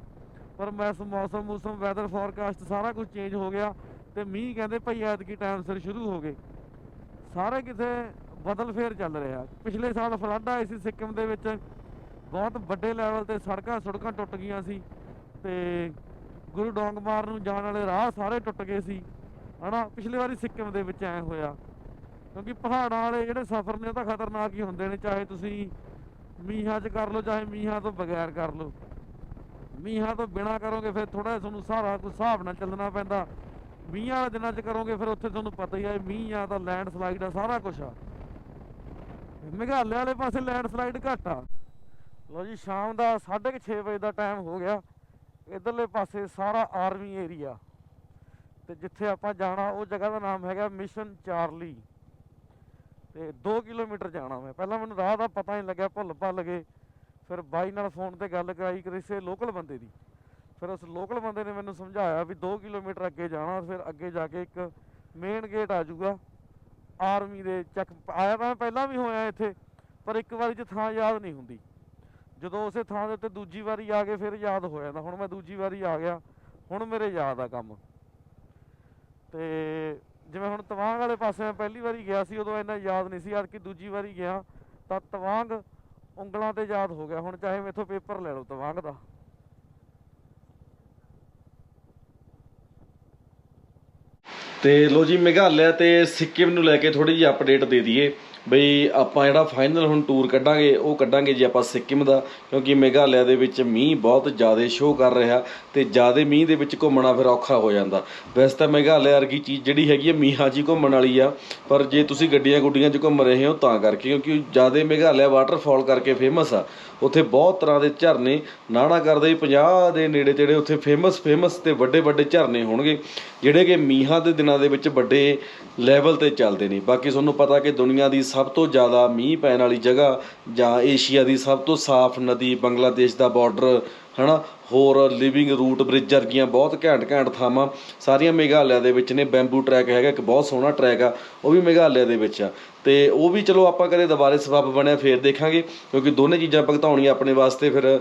ਪਰ ਮੈਸ ਮੌਸਮ ਮੌਸਮ ਵੈਦਰ ਫੋਰਕਾਸਟ ਸਾਰਾ ਕੁਝ ਚੇਂਜ ਹੋ ਗਿਆ ਤੇ ਮੀਂਹ ਕਹਿੰਦੇ ਭਈ ਐਤਕੀ ਟਾਈਮ ਸਿਰ ਸ਼ੁਰੂ ਹੋ ਗਏ। ਸਾਰੇ ਕਿਤੇ ਬਦਲ ਫੇਰ ਚੱਲ ਰਿਹਾ। ਪਿਛਲੇ ਸਾਲ ਫਲੱਡ ਆਏ ਸੀ ਸਿੱਕਮ ਦੇ ਵਿੱਚ, ਬਹੁਤ ਵੱਡੇ ਲੈਵਲ ਤੇ ਸੜਕਾਂ ਸੜਕਾਂ ਟੁੱਟ ਗਈਆਂ ਸੀ ਤੇ ਗੁਰੂ ਡੋਂਗਮਾਰ ਨੂੰ ਜਾਣ ਵਾਲੇ ਰਾਹ ਸਾਰੇ ਟੁੱਟ ਗਏ ਸੀ। ਹਨਾ, ਪਿਛਲੇ ਵਾਰੀ ਸਿੱਕਮ ਦੇ ਵਿੱਚ ਐ ਹੋਇਆ। ਕਿਉਂਕਿ ਪਹਾੜਾਂ ਵਾਲੇ ਜਿਹੜੇ ਸਫ਼ਰ ਨੇ ਉਹ ਤਾਂ ਖਤਰਨਾਕ ਹੀ ਹੁੰਦੇ ਨੇ, ਚਾਹੇ ਤੁਸੀਂ ਮੀਂਹਾਂ 'ਚ ਕਰ ਲਓ, ਚਾਹੇ ਮੀਂਹਾਂ ਤੋਂ ਬਗੈਰ ਕਰ ਲਓ। ਮੀਂਹਾਂ ਤੋਂ ਬਿਨਾ ਕਰੋਗੇ, ਫਿਰ ਥੋੜਾ ਤੁਹਾਨੂੰ ਸਾਰਾ ਕੁਝ ਹਿਸਾਬ ਨਾਲ ਚੱਲਣਾ ਪੈਂਦਾ। ਮੀਂਹਾਂ ਵਾਲੇ ਦਿਨਾਂ 'ਚ ਕਰੋਗੇ, ਫਿਰ ਉੱਥੇ ਤੁਹਾਨੂੰ ਪਤਾ ਹੀ ਆ ਮੀਂਹ ਆ ਤਾਂ ਲੈਂਡ ਸਲਾਈਡ ਆ, ਸਾਰਾ ਕੁਝ ਆ। ਮੇਘਾਲਿਆ ਵਾਲੇ ਪਾਸੇ ਲੈਂਡ ਸਲਾਈਡ ਘੱਟ ਆ। ਲੋ ਜੀ, ਸ਼ਾਮ ਦਾ 6:30 ਵਜੇ ਦਾ ਟਾਈਮ ਹੋ ਗਿਆ। ਇਧਰਲੇ ਪਾਸੇ ਸਾਰਾ ਆਰਮੀ ਏਰੀਆ ਤੇ ਜਿੱਥੇ ਆਪਾਂ ਜਾਣਾ, ਉਹ ਜਗ੍ਹਾ ਦਾ ਨਾਮ ਹੈਗਾ ਮਿਸ਼ਨ ਚਾਰਲੀ ਤੇ 2 ਕਿਲੋਮੀਟਰ ਜਾਣਾ ਮੈਂ। ਪਹਿਲਾਂ ਮੈਨੂੰ ਰਾਹ ਦਾ ਪਤਾ ਨਹੀਂ ਲੱਗਿਆ, ਭੁੱਲ ਭੱਲ ਗਏ। ਫਿਰ ਬਾਈ ਨਾਲ ਫੋਨ ਤੇ ਗੱਲ ਕਰਾਈ ਕਿਸੇ ਲੋਕਲ ਬੰਦੇ ਦੀ। ਫਿਰ ਉਸ ਲੋਕਲ ਬੰਦੇ ਨੇ ਮੈਨੂੰ ਸਮਝਾਇਆ ਵੀ 2 ਕਿਲੋਮੀਟਰ ਅੱਗੇ ਜਾਣਾ, ਫਿਰ ਅੱਗੇ ਜਾ ਕੇ ਇੱਕ ਮੇਨ ਗੇਟ ਆ ਜਾਊਗਾ। ਆਰਮੀ ਦੇ ਚੱਕ, ਆਇਆ ਤਾਂ ਮੈਂ ਪਹਿਲਾਂ ਵੀ ਹੋਇਆ ਇੱਥੇ, ਪਰ ਇੱਕ ਵਾਰੀ 'ਚ ਥਾਂ ਯਾਦ ਨਹੀਂ ਹੁੰਦੀ। ਜਦੋਂ ਉਸੇ ਥਾਂ ਦੇ ਉੱਤੇ ਦੂਜੀ ਵਾਰੀ ਆ ਗਏ ਫਿਰ ਯਾਦ ਹੋ ਜਾਂਦਾ। ਹੁਣ ਮੈਂ ਦੂਜੀ ਵਾਰੀ ਆ ਗਿਆ, ਹੁਣ ਮੇਰੇ ਯਾਦ ਆ ਕੰਮ। ਤੇ ਜਿਵੇਂ ਹੁਣ ਤਵਾਂਗ ਵਾਲੇ ਪਾਸੇ ਮੈਂ ਪਹਿਲੀ ਵਾਰੀ ਗਿਆ ਸੀ, ਉਦੋਂ ਇੰਨਾ ਯਾਦ ਨਹੀਂ ਸੀ। ਅੱਜ ਕਿ ਦੂਜੀ ਵਾਰੀ ਗਿਆ, ਤਾਂ ਤਵਾਂਗ ਉਂਗਲਾਂ ਤੇ ਯਾਦ ਹੋ ਗਿਆ, ਹੁਣ ਚਾਹੇ ਮੇਥੋਂ ਪੇਪਰ ਲੈ ਲਓ ਤਵਾਂਗ ਦਾ। ਤੇ ਲੋ ਜੀ, ਮੇਘਾਲਿਆ ਤੇ ਸਿੱਕਿਮ ਨੂੰ ਲੈ ਕੇ ਥੋੜੀ ਜਿਹੀ ਅਪਡੇਟ ਦੇ ਦਈਏ। ਬਈ ਆਪਾਂ ਜਿਹੜਾ ਫਾਈਨਲ ਹੁਣ ਟੂਰ ਕੱਢਾਂਗੇ, ਉਹ ਕੱਢਾਂਗੇ ਜੀ ਆਪਾਂ ਸਿੱਕਿਮ ਦਾ, ਕਿਉਂਕਿ ਮੇਘਾਲਿਆ ਦੇ ਵਿੱਚ ਮੀਂਹ ਬਹੁਤ ਜ਼ਿਆਦਾ ਸ਼ੋ ਕਰ ਰਿਹਾ ਤੇ ਜ਼ਿਆਦਾ ਮੀਂਹ ਦੇ ਵਿੱਚ ਘੁੰਮਣਾ ਫਿਰ ਔਖਾ ਹੋ ਜਾਂਦਾ। ਵੈਸੇ ਤਾਂ ਮੇਘਾਲਿਆ ਵਰਗੀ ਚੀਜ਼ ਜਿਹੜੀ ਹੈਗੀ ਹੈ ਮੀਂਹਾਂ 'ਚ ਹੀ ਘੁੰਮਣ ਵਾਲੀ ਆ, ਪਰ ਜੇ ਤੁਸੀਂ ਗੱਡੀਆਂ ਗੁੱਡੀਆਂ 'ਚ ਘੁੰਮ ਰਹੇ ਹੋ ਤਾਂ ਕਰਕੇ, ਕਿਉਂਕਿ ਜ਼ਿਆਦਾ ਮੇਘਾਲਿਆ ਵਾਟਰਫਾਲ ਕਰਕੇ ਫੇਮਸ ਆ। ਉੱਥੇ ਬਹੁਤ ਤਰ੍ਹਾਂ ਦੇ ਝਰਨੇ ਨਾਣਾ ਕਰਦੇ ਹੀ 50 ਦੇ ਨੇੜੇ ਤੇੜੇ ਉੱਥੇ ਫੇਮਸ ਫੇਮਸ ਤੇ ਵੱਡੇ ਵੱਡੇ ਝਰਨੇ ਹੋਣਗੇ। ਜਿਹੜੇ ਕਿ ਮੀਂਹਾਂ ਦੇ ਦਿਨਾਂ ਦੇ ਵਿੱਚ ਵੱਡੇ ਲੈਵਲ ਤੇ ਚੱਲਦੇ ਨੇ। ਬਾਕੀ ਤੁਹਾਨੂੰ ਪਤਾ ਕਿ ਦੁਨੀਆ ਦੀ ਸਭ ਤੋਂ ਜ਼ਿਆਦਾ ਮੀਂਹ ਪੈਣ ਵਾਲੀ ਜਗ੍ਹਾ ਜਾਂ ਏਸ਼ੀਆ ਦੀ ਸਭ ਤੋਂ ਸਾਫ਼ ਨਦੀ ਬੰਗਲਾਦੇਸ਼ ਦਾ ਬਾਰਡਰ ਹਨਾ? ਹੋਰ ਲਿਵਿੰਗ ਰੂਟ ਬ੍ਰਿਜ ਵਰਗੀਆਂ ਬਹੁਤ ਘੈਂਟ ਘੈਂਟ ਥਾਵਾਂ, ਸਾਰੀਆਂ ਮੇਘਾਲਿਆ ਦੇ ਵਿੱਚ ਨੇ। ਬੈਂਬੂ ਟਰੈਕ ਹੈਗਾ, ਇੱਕ ਬਹੁਤ ਸੋਹਣਾ ਟਰੈਕ ਆ, ਉਹ ਵੀ ਮੇਘਾਲਿਆ ਦੇ ਵਿੱਚ ਆ। ਤੇ ਉਹ ਵੀ ਚਲੋ ਆਪਾਂ ਕਦੇ ਦੁਬਾਰੇ ਸਬੱਬ ਬਣਿਆ, ਫੇਰ ਦੇਖਾਂਗੇ, ਕਿਉਂਕਿ ਦੋਨੇ ਚੀਜ਼ਾਂ ਭੁਗਤਾਉਣੀਆਂ ਆਪਣੇ ਵਾਸਤੇ ਫਿਰ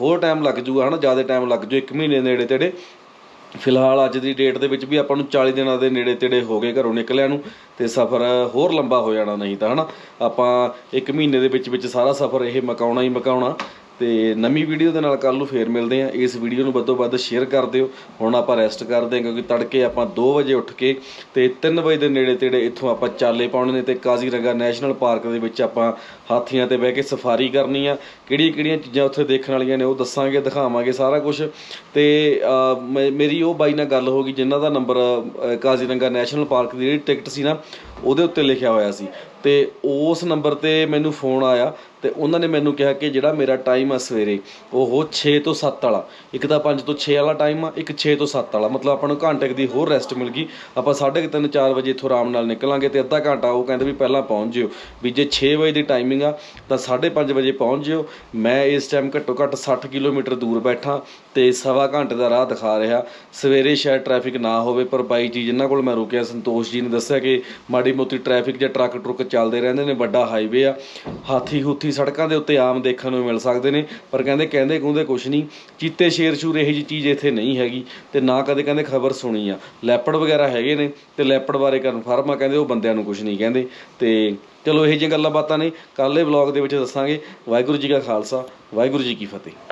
ਹੋਰ ਟਾਈਮ ਲੱਗ ਜੂਗਾ, ਹਨਾ? ਜ਼ਿਆਦਾ ਟਾਈਮ ਲੱਗ ਜੂ, ਇੱਕ ਮਹੀਨੇ ਨੇੜੇ ਤੇੜੇ। ਫਿਲਹਾਲ ਅੱਜ ਦੀ ਡੇਟ ਦੇ ਵਿੱਚ ਵੀ ਆਪਾਂ ਨੂੰ 40 ਦਿਨਾਂ ਦੇ ਨੇੜੇ ਤੇੜੇ ਹੋ ਗਏ ਘਰੋਂ ਨਿਕਲਿਆ ਨੂੰ ਤੇ ਸਫ਼ਰ ਹੋਰ ਲੰਬਾ ਹੋ ਜਾਣਾ ਨਹੀਂ ਤਾਂ, ਹਨਾ? ਆਪਾਂ ਇੱਕ ਮਹੀਨੇ ਦੇ ਵਿੱਚ ਵਿੱਚ ਸਾਰਾ ਸਫ਼ਰ ਇਹ ਮਕਾਉਣਾ ਹੀ ਮਕਾਉਣਾ। ਤੇ ਨਵੀਂ ਵੀਡੀਓ ਦੇ ਨਾਲ ਕੱਲ ਨੂੰ ਫੇਰ ਮਿਲਦੇ ਆਂ ਇਸ ਵੀਡੀਓ ਨੂੰ ਵੱਧੋ ਵੱਧ ਸ਼ੇਅਰ ਕਰ ਦਿਓ। ਹੁਣ ਆਪਾਂ ਰੈਸਟ ਕਰਦੇ ਹਾਂ ਕਿਉਂਕਿ ਤੜਕੇ ਆਪਾਂ 2 ਵਜੇ ਉੱਠ ਕੇ ਤੇ 3 ਵਜੇ ਦੇ ਨੇੜੇ ਤੇੜੇ ਇੱਥੋਂ ਆਪਾਂ ਚਾਲੇ ਪਾਉਣੇ ਨੇ ਤੇ ਕਾਜ਼ੀਰੰਗਾ ਨੈਸ਼ਨਲ ਪਾਰਕ ਦੇ ਵਿੱਚ ਆਪਾਂ ਹਾਥੀਆਂ ਤੇ ਬਹਿ ਕੇ ਸਫਾਰੀ ਕਰਨੀ ਆ। ਕਿਹੜੀਆਂ ਕਿਹੜੀਆਂ ਚੀਜ਼ਾਂ ਉੱਥੇ ਦੇਖਣ ਵਾਲੀਆਂ ਨੇ ਉਹ ਦੱਸਾਂਗੇ, ਦਿਖਾਵਾਂਗੇ ਸਾਰਾ ਕੁਝ ਤੇ ਮੇਰੀ ਉਹ ਬਾਈ ਨਾਲ ਗੱਲ ਹੋ ਗਈ ਜਿਨ੍ਹਾਂ ਦਾ ਨੰਬਰ ਕਾਜ਼ੀਰੰਗਾ ਨੈਸ਼ਨਲ ਪਾਰਕ ਦੀ ਜਿਹੜੀ ਟਿਕਟ ਸੀ ਨਾ, ਉਹਦੇ ਉੱਤੇ ਲਿਖਿਆ ਹੋਇਆ ਸੀ। ਤੇ ਉਸ ਨੰਬਰ ਤੇ ਮੈਨੂੰ ਫੋਨ ਆਇਆ ਤੇ ਉਹਨਾਂ ਨੇ ਮੈਨੂੰ ਕਿਹਾ ਕਿ ਜਿਹੜਾ ਮੇਰਾ ਟਾਈਮ ਆ ਸਵੇਰੇ, ਉਹ 6 ਤੋਂ 7 ਵਾਲਾ। ਇੱਕ ਤਾਂ 5 ਤੋਂ 6 ਵਾਲਾ ਟਾਈਮ ਆ, ਇੱਕ 6 ਤੋਂ 7 ਵਾਲਾ। ਮਤਲਬ ਆਪਾਂ ਨੂੰ ਘੰਟੇ ਦੀ ਹੋਰ ਰੈਸਟ ਮਿਲ ਗਈ। ਆਪਾਂ 3:30 4 ਵਜੇ ਇੱਥੋਂ ਆਰਾਮ ਨਾਲ ਨਿਕਲਾਂਗੇ ਤੇ ਅੱਧਾ ਘੰਟਾ ਉਹ ਕਹਿੰਦੇ ਵੀ ਪਹਿਲਾਂ ਪਹੁੰਚ ਜਿਓ। ਵੀ ਜੇ 6 ਵਜੇ ਦੀ ਟਾਈਮਿੰਗ ਆ, ਤਾਂ 5:30 ਵਜੇ ਪਹੁੰਚ ਜਿਓ। ਮੈਂ ਇਸ ਟਾਈਮ ਘੱਟੋ ਘੱਟ 60 ਕਿਲੋਮੀਟਰ ਦੂਰ ਬੈਠਾ ਤੇ ਸਵਾ ਘੰਟੇ ਦਾ ਰਾਹ ਦਿਖਾ ਰਿਹਾ। ਸਵੇਰੇ ਸ਼ਾਇਦ ਟ੍ਰੈਫਿਕ ਨਾ ਹੋਵੇ, ਪਰ ਬਾਈ ਜੀ ਜਿਨ੍ਹਾਂ ਕੋਲ ਮੈਂ ਰੁਕਿਆ, ਸੰਤੋਸ਼ ਜੀ ਨੇ ਦੱਸਿਆ ਕਿ ਮਾੜੀ ਮੋਟੀ ਟ੍ਰੈਫਿਕ ਜਾਂ ਟਰੱਕ ਟਰੁੱਕ ਚੱਲਦੇ ਰਹਿੰਦੇ ਨੇ, ਵੱਡਾ ਹਾਈਵੇ ਆ। ਹਾਥੀ ਹੂਥੀ ਸੜਕਾਂ ਦੇ ਉੱਤੇ ਆਮ ਦੇਖਣ ਨੂੰ ਮਿਲ ਸਕਦੇ ਨੇ, ਪਰ ਕਹਿੰਦੇ ਕਹਿੰਦੇ ਕਹਿੰਦੇ ਕੁਛ ਨਹੀਂ। ਚੀਤੇ ਸ਼ੇਰ ਸ਼ੂਰ ਇਹੋ ਜਿਹੀ ਚੀਜ਼ ਇੱਥੇ ਨਹੀਂ ਹੈਗੀ ਤੇ ਨਾ ਕਦੇ ਕਹਿੰਦੇ ਖਬਰ ਸੁਣੀ ਆ। ਲੈਪੜ ਵਗੈਰਾ ਹੈਗੇ ਨੇ ਤੇ ਲੈਪੜ ਬਾਰੇ ਕਨਫਰਮ ਆ, ਕਹਿੰਦੇ ਉਹ ਬੰਦਿਆਂ ਨੂੰ ਕੁਛ ਨਹੀਂ ਕਹਿੰਦੇ। ਤੇ ਚਲੋ ਇਹੋ ਜਿਹੀਆਂ ਗੱਲਾਂ ਬਾਤਾਂ ਨੇ। ਕੱਲ੍ਹ ਦੇ ਵਲੌਗ ਦੇ ਵਿੱਚ ਦੱਸਾਂਗੇ। ਵਾਹਿਗੁਰੂ ਜੀ ਕਾ ਖਾਲਸਾ, ਵਾਹਿਗੁਰੂ ਜੀ ਕੀ ਫਤਿਹ।